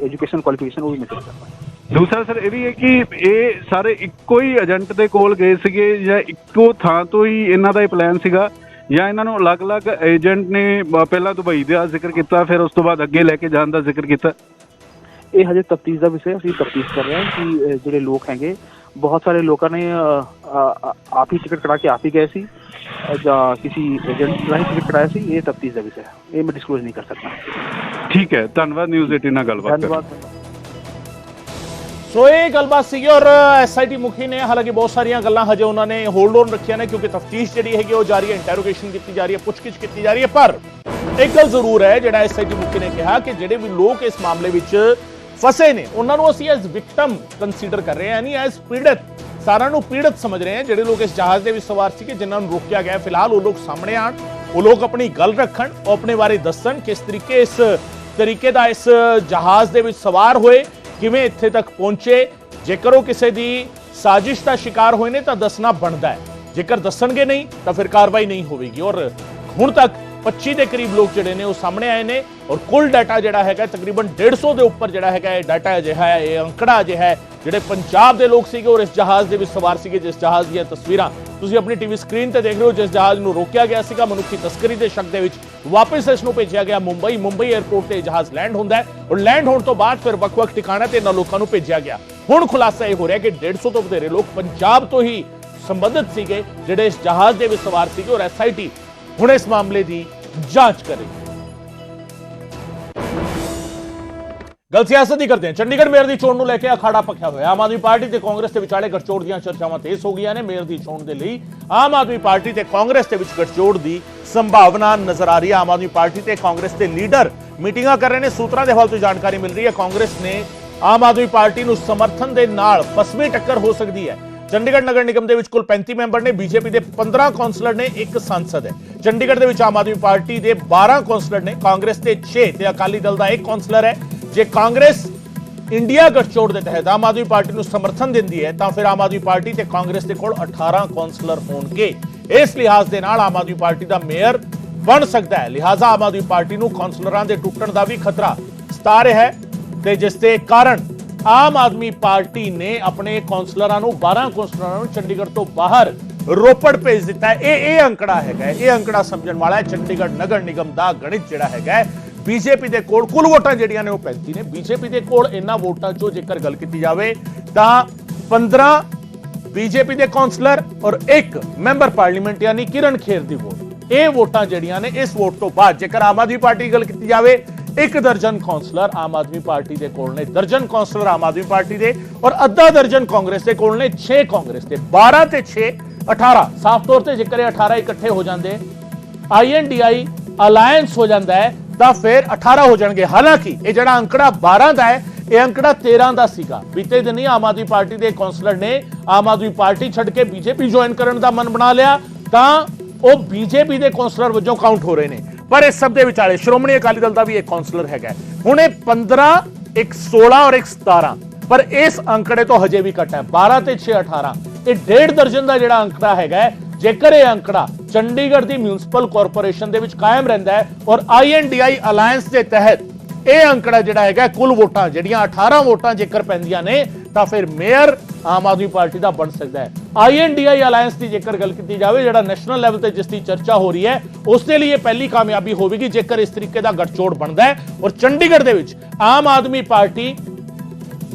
ਐਜੂਕੇਸ਼ਨ ਕੁਆਲੀਫਿਕੇਸ਼ਨ ਉਹ ਵੀ ਮੈਂ ਸ਼ੇਅਰ ਕਰਾਂਗਾ ਦੂਸਰਾ ਸਰ ਇਹ ਵੀ ਹੈ ਕਿ ਇਹ ਸਾਰੇ ਇੱਕੋ ਹੀ ਏਜੰਟ ਦੇ ਕੋਲ ਗਏ ਸੀਗੇ ਜਾਂ ਇੱਕੋ ਥਾਂ ਤੋਂ ਹੀ ਇਹਨਾਂ ਦਾ ਇਹ ਪਲਾਨ ਸੀਗਾ ਜਾਂ ਇਹਨਾਂ ਨੂੰ ਅਲੱਗ-ਅਲੱਗ ਏਜੰਟ ਨੇ ਪਹਿਲਾਂ ਦੁਬਈ ਦਾ ਜ਼ਿਕਰ ਕੀਤਾ ਫਿਰ ਉਸ ਤੋਂ ਬਾਅਦ ਅੱਗੇ ਲੈ ਕੇ ਜਾਣ ਦਾ ਜ਼ਿਕਰ ਕੀਤਾ? ਇਹ ਹਜੇ ਤਫਤੀਸ਼ ਦਾ ਵਿਸ਼ਾ ਅਸੀਂ ਤਫਤੀਸ਼ ਕਰ ਰਹੇ ਹਾਂ ਕਿ ਜਿਹੜੇ ਲੋਕ ਹੈਗੇ ਬਹੁਤ ਸਾਰੇ ਲੋਕਾਂ ਨੇ ਆਪ ਹੀ ਟਿਕਟ ਕਰਾ ਕੇ ਆਪ ਹੀ ਗਏ ਸੀ। ਜਾਂ ਕਿਸੇ ਏਜੰਟ ਰਾਹੀਂ ਟਿਕਟ ਕਰਾਇਆ ਸੀ। ਇਹ ਤਫਤੀਸ਼ ਦਾ ਵਿਸ਼ਾ ਹੈ। ਇਹ ਮੈਂ ਡਿਸਕਲੋਜ਼ ਨਹੀਂ ਕਰ ਸਕਦਾ। ਠੀਕ ਹੈ। ਧੰਨਵਾਦ ਨਿਊਜ਼ 18 ਨਾਲ ਗੱਲਬਾਤ ਕਰਨ। ਧੰਨਵਾਦ। ਸੋ ਇਹ ਗੱਲਬਾਤ ਸੀਗੀ ਔਰ ਐਸਆਈਟੀ ਮੁਖੀ ਨੇ ਹਾਲਾਂਕਿ ਬਹੁਤ ਸਾਰੀਆਂ ਗੱਲਾਂ ਹਜੇ ਉਹਨਾਂ ਨੇ ਹੋਲਡ ਔਨ ਰੱਖੀਆਂ ਨੇ ਕਿਉਂਕਿ ਤਫਤੀਸ਼ ਜਿਹੜੀ ਹੈਗੀ ਉਹ ਜਾਰੀ ਹੈ ਇੰਟਰੋਗੇਸ਼ਨ ਕੀਤੀ ਜਾ ਰਹੀ ਹੈ ਪੁੱਛਗਿੱਛ ਕੀਤੀ ਜਾ ਰਹੀ ਹੈ ਪਰ ਇੱਕ ਗੱਲ ਜ਼ਰੂਰ ਹੈ ਜਿਹੜਾ ਐਸਆਈਟੀ ਮੁਖੀ ਨੇ ਕਿਹਾ ਕਿ ਜਿਹੜੇ ਵੀ ਲੋਕ ਇਸ ਮਾਮਲੇ ਵਿੱਚ ਫਸੇ ਨੇ। ਉਹਨਾਂ ਨੂੰ ਅਸੀਂ ਐਜ਼ ਵਿਕਟਮ ਕੰਸੀਡਰ ਕਰ ਰਹੇ ਹਾਂ, ਯਾਨੀ ਐਜ਼ ਪੀੜਤ। ਸਾਰਿਆਂ ਨੂੰ ਪੀੜਤ ਸਮਝ ਰਹੇ ਹਾਂ, ਜਿਹੜੇ ਲੋਕ ਇਸ ਜਹਾਜ਼ ਦੇ ਵਿੱਚ ਸਵਾਰ ਸੀ ਕਿ ਜਿਨ੍ਹਾਂ ਨੂੰ ਰੋਕਿਆ ਗਿਆ ਫਿਲਹਾਲ ਉਹ ਲੋਕ ਸਾਹਮਣੇ ਆਣ ਉਹ ਲੋਕ ਆਪਣੀ ਗੱਲ ਰੱਖਣ, ਉਹ ਆਪਣੇ ਬਾਰੇ ਦੱਸਣ ਕਿਸ ਤਰੀਕੇ ਇਸ ਤਰੀਕੇ ਦਾ ਇਸ ਜਹਾਜ਼ ਦੇ ਵਿੱਚ ਸਵਾਰ ਹੋਏ, ਕਿਵੇਂ ਇੱਥੇ ਤੱਕ ਪਹੁੰਚੇ। ਜੇਕਰ ਉਹ ਕਿਸੇ ਦੀ ਸਾਜ਼ਿਸ਼ ਦਾ ਸ਼ਿਕਾਰ ਹੋਏ ਨੇ, ਤਾਂ ਦੱਸਣਾ ਬਣਦਾ ਹੈ। ਜੇਕਰ ਦੱਸਣਗੇ ਨਹੀਂ, ਤਾਂ ਫਿਰ ਕਾਰਵਾਈ ਨਹੀਂ ਹੋਵੇਗੀ। ਔਰ ਹੁਣ ਤੱਕ 25 ਦੇ ਕਰੀਬ ਲੋਕ ਜਿਹੜੇ ਨੇ ਉਹ ਸਾਹਮਣੇ ਆਏ ਨੇ ਔਰ ਕੁੱਲ ਡਾਟਾ ਜਿਹੜਾ ਹੈਗਾ ਤਕਰੀਬਨ 150 ਦੇ ਉੱਪਰ ਜਿਹੜਾ ਹੈਗਾ ਇਹ ਡਾਟਾ ਅਜਿਹਾ ਹੈ, ਇਹ ਅੰਕੜਾ ਅਜਿਹਾ ਹੈ, ਜਿਹੜੇ ਪੰਜਾਬ ਦੇ ਲੋਕ ਸੀਗੇ ਔਰ ਇਸ ਜਹਾਜ਼ ਦੇ ਵਿੱਚ ਸਵਾਰ ਸੀਗੇ, ਜਿਸ ਜਹਾਜ਼ ਦੀਆਂ ਤਸਵੀਰਾਂ ਤੁਸੀਂ ਆਪਣੀ ਟੀਵੀ ਸਕਰੀਨ ਤੇ ਦੇਖ ਰਹੇ ਹੋ, ਜਿਸ ਜਹਾਜ਼ ਨੂੰ ਰੋਕਿਆ ਗਿਆ ਸੀਗਾ, ਮਨੁੱਖੀ ਤਸਕਰੀ ਦੇ ਸ਼ੱਕ ਦੇ ਵਿੱਚ ਵਾਪਸ ਇਸ ਨੂੰ ਭੇਜਿਆ ਗਿਆ, ਮੁੰਬਈ ਮੁੰਬਈ 에ਅਰਪੋਰਟ ਤੇ ਇਹ ਜਹਾਜ਼ ਲੈਂਡ ਹੁੰਦਾ ਹੈ ਔਰ ਲੈਂਡ ਹੋਣ ਤੋਂ ਬਾਅਦ ਫਿਰ ਵੱਖ-ਵੱਖ ਟਿਕਾਣਿਆਂ ਤੇ ਇਹਨਾਂ ਲੋਕਾਂ ਨੂੰ ਭੇਜਿਆ ਗਿਆ। ਹੁਣ ਖੁਲਾਸਾ ਇਹ ਹੋ ਰਿਹਾ ਕਿ 150 ਤੋਂ ਵਧੇਰੇ ਲੋਕ ਪੰਜਾਬ ਤੋਂ ਹੀ ਸੰਬੰਧਿਤ ਸੀਗੇ, ਜਿਹੜੇ ਇਸ ਜਹਾਜ਼ ਦੇ ਵਿੱਚ ਸਵਾਰ ਸੀਗੇ ਔਰ ਐਸਆਈਟੀ ਹੁਣ ਇਸ ਮਾਮਲੇ ਦੀ ਜਾਂਚ ਕਰੇਗੀ। ਗੱਲ ਸਿਆਸਤ ਦੀ ਕਰਦੇ ਹਾਂ। ਚੰਡੀਗੜ੍ਹ ਮੇਅਰ ਦੀ ਚੋਣ ਨੂੰ ਲੈ ਕੇ ਅਖਾੜਾ ਪੱਖਿਆ ਹੋਇਆ। ਆਮ ਆਦਮੀ ਪਾਰਟੀ ਤੇ ਕਾਂਗਰਸ ਦੇ ਵਿਚਾਲੇ ਗੱਠਜੋੜ ਦੀਆਂ ਚਰਚਾਵਾਂ ਤੇਜ਼ ਹੋ ਗਈਆਂ ਨੇ। ਮੇਅਰ ਦੀ ਚੋਣ ਦੇ ਲਈ ਆਮ ਆਦਮੀ ਪਾਰਟੀ ਤੇ ਕਾਂਗਰਸ ਦੇ ਵਿੱਚ ਗਠਜੋੜ ਦੀ ਸੰਭਾਵਨਾ ਨਜ਼ਰ ਆ ਰਹੀ ਹੈ। ਆਮ ਆਦਮੀ ਪਾਰਟੀ ਤੇ ਕਾਂਗਰਸ ਦੇ ਲੀਡਰ ਮੀਟਿੰਗਾਂ ਕਰ ਰਹੇ ਨੇ। ਸੂਤਰਾਂ ਦੇ ਹਵਾਲੇ ਤੋਂ ਜਾਣਕਾਰੀ ਮਿਲ ਰਹੀ ਹੈ। ਕਾਂਗਰਸ ਨੇ ਆਮ ਆਦਮੀ ਪਾਰਟੀ ਨੂੰ ਸਮਰਥਨ ਦੇ ਨਾਲ ਪਸਵੀਂ ਟੱਕਰ ਹੋ ਸਕਦੀ ਹੈ। ਚੰਡੀਗੜ੍ਹ ਨਗਰ ਨਿਗਮ ਦੇ ਵਿੱਚ ਕੁੱਲ 35 ਮੈਂਬਰ ਨੇ, ਬੀਜੇਪੀ ਦੇ 15 ਕੌਂਸਲਰ ਨੇ, ਇੱਕ ਸੰਸਦ ਹੈ। ਚੰਡੀਗੜ੍ਹ ਦੇ ਵਿੱਚ ਆਮ ਆਦਮੀ ਪਾਰਟੀ ਦੇ 12 ਕੌਂਸਲਰ ਨੇ, ਕਾਂਗਰਸ ਦੇ 6 ਤੇ ਅਕਾਲੀ ਦਲ ਦਾ ਇੱਕ ਕੌਂਸਲਰ ਹੈ। ਜੇ ਕਾਂਗਰਸ ਇੰਡੀਆ ਗਠਜੋੜ ਦੇ ਤਹਿਤ ਆਮ ਆਦਮੀ ਪਾਰਟੀ ਨੂੰ ਸਮਰਥਨ ਦਿੰਦੀ ਹੈ, ਤਾਂ ਫਿਰ ਆਮ ਆਦਮੀ ਪਾਰਟੀ ਤੇ ਕਾਂਗਰਸ ਦੇ ਕੋਲ 18 ਕੌਂਸਲਰ ਹੋਣਗੇ। ਇਸ ਲਿਹਾਜ਼ ਦੇ ਨਾਲ ਆਮ ਆਦਮੀ ਪਾਰਟੀ ਦਾ ਮੇਅਰ ਬਣ ਸਕਦਾ ਹੈ। ਲਿਹਾਜ਼ਾ ਆਮ ਆਦਮੀ ਪਾਰਟੀ ਨੂੰ ਕੌਂਸਲਰਾਂ ਦੇ ਟੁੱਟਣ ਦਾ ਵੀ ਖਤਰਾ ਸਤਾ ਰਿਹਾ ਹੈ ਤੇ ਜਿਸ ਦੇ ਕਾਰਨ ਆਮ ਆਦਮੀ ਪਾਰਟੀ ਨੇ ਆਪਣੇ ਕੌਂਸਲਰਾਂ ਨੂੰ 12 ਕੌਂਸਲਰਾਂ ਨੂੰ ਚੰਡੀਗੜ੍ਹ ਤੋਂ ਬਾਹਰ ਰੋਪੜ ਭੇਜ ਦਿੱਤਾ ਹੈ। ਇਹ ਇਹ ਅੰਕੜਾ ਹੈਗਾ ਇਹ ਅੰਕੜਾ ਸਮਝਣ ਵਾਲਾ ਹੈ। ਚੰਡੀਗੜ੍ਹ ਨਗਰ ਨਿਗਮ ਦਾ ਗਣਿਤ ਜਿਹੜਾ ਹੈਗਾ ਬੀਜੇਪੀ ਦੇ ਕੋਲ, ਕੁੱਲ ਵੋਟਾਂ ਜਿਹੜੀਆਂ ਨੇ ਉਹ 35 ਨੇ। ਬੀਜੇਪੀ ਦੇ ਕੋਲ ਇਹਨਾਂ ਵੋਟਾਂ ਚੋਂ ਜੇਕਰ ਗੱਲ ਕੀਤੀ ਜਾਵੇ, ਤਾਂ 15 ਬੀਜੇਪੀ ਦੇ ਕੌਂਸਲਰ ਔਰ ਇੱਕ ਮੈਂਬਰ ਪਾਰਲੀਮੈਂਟ ਯਾਨੀ ਕਿਰਨ ਖੇਰ ਦੀ ਵੋਟ। ਇਹ ਵੋਟਾਂ ਜਿਹੜੀਆਂ ਨੇ, ਇਸ ਵੋਟ ਤੋਂ ਬਾਅਦ ਜੇਕਰ ਆਮ ਆਦਮੀ ਪਾਰਟੀ ਦੀ ਗੱਲ ਕੀਤੀ ਜਾਵੇ ਇੱਕ ਦਰਜਨ ਕੌਂਸਲਰ ਆਮ ਆਦਮੀ ਪਾਰਟੀ ਦੇ ਕੋਲ ਨੇ, ਦਰਜਨ ਕੌਂਸਲਰ ਆਮ ਆਦਮੀ ਪਾਰਟੀ ਦੇ ਔਰ ਅੱਧਾ ਦਰਜਨ ਕਾਂਗਰਸ ਦੇ ਕੋਲ ਨੇ 6 ਕਾਂਗਰਸ ਦੇ। 12 ਤੇ 6 18 ਸਾਫ਼ ਤੌਰ ਤੇ ਜੇਕਰ ਇਹ 18 ਇਕੱਠੇ ਹੋ ਜਾਂਦੇ ਆਈਐਨਡੀਆਈ ਅਲਾਈਅੰਸ ਹੋ ਜਾਂਦਾ ਹੈ, ਤਾਂ ਫਿਰ 18 ਹੋ ਜਾਣਗੇ। ਹਾਲਾਂਕਿ ਇਹ ਜਿਹੜਾ ਅੰਕੜਾ 12 ਦਾ ਹੈ, ਇਹ ਅੰਕੜਾ 13 ਦਾ ਸੀਗਾ। ਬੀਤੇ ਦਿਨ ਹੀ ਆਮ ਆਦਮੀ ਪਾਰਟੀ ਦੇ ਕੌਂਸਲਰ ਨੇ ਆਮ ਆਦਮੀ ਪਾਰਟੀ ਛੱਡ ਕੇ ਬੀਜੇਪੀ ਜੁਆਇਨ ਕਰਨ ਦਾ ਮਨ ਬਣਾ ਲਿਆ, ਤਾਂ ਉਹ ਬੀਜੇਪੀ ਦੇ ਕੌਂਸਲਰ ਵਜੋਂ ਕਾਊਂਟ ਹੋ ਰਹੇ ਨੇ। ਪਰ ਇਸ ਸਭ ਦੇ ਵਿਚਾਲੇ ਸ਼੍ਰੋਮਣੀ ਅਕਾਲੀ ਦਲ ਦਾ ਵੀ ਇੱਕ ਕੌਂਸਲਰ ਹੈਗਾ ਹੁਣ ਇਹ 15 ਇੱਕ 16 ਔਰ ਇੱਕ 17 ਪਰ ਇਸ ਅੰਕੜੇ ਤੋਂ ਹਜੇ ਵੀ ਘੱਟ ਹੈ। 12 ਤੇ 6 18 ਇਹ ਡੇਢ ਦਰਜਨ ਦਾ ਜਿਹੜਾ ਅੰਕੜਾ ਹੈਗਾ ਜੇਕਰ ਇਹ ਅੰਕੜਾ ਚੰਡੀਗੜ੍ਹ ਦੀ ਮਿਊਨਿਸਪਲ ਕਾਰਪੋਰੇਸ਼ਨ ਦੇ ਵਿੱਚ ਕਾਇਮ ਰਹਿੰਦਾ ਹੈ ਔਰ ਆਈਐਨਡੀਆਈ ਅਲਾਈਅੰਸ ਦੇ ਤਹਿਤ ਇਹ ਅੰਕੜਾ ਜਿਹੜਾ ਹੈਗਾ, ਕੁੱਲ ਵੋਟਾਂ ਜਿਹੜੀਆਂ 18 ਵੋਟਾਂ ਜੇਕਰ ਪੈਂਦੀਆਂ ਨੇ, ਤਾਂ ਫਿਰ ਮੇਅਰ ਆਮ ਆਦਮੀ ਪਾਰਟੀ ਦਾ ਬਣ ਸਕਦਾ ਹੈ। ਆਈਐਨਡੀਆਈ ਅਲਾਈਅੰਸ ਦੀ ਜੇਕਰ ਗੱਲ ਕੀਤੀ ਜਾਵੇ, ਜਿਹੜਾ ਨੈਸ਼ਨਲ ਲੈਵਲ ਤੇ ਜਿਸ ਦੀ ਚਰਚਾ ਹੋ ਰਹੀ ਹੈ, ਉਸ ਦੇ ਲਈ ਇਹ ਪਹਿਲੀ ਕਾਮਯਾਬੀ ਹੋਵੇਗੀ ਜੇਕਰ ਇਸ ਤਰੀਕੇ ਦਾ ਗੱਠਜੋੜ ਬਣਦਾ ਹੈ। ਔਰ ਚੰਡੀਗੜ੍ਹ ਦੇ ਵਿੱਚ ਆਮ ਆਦਮੀ ਪਾਰਟੀ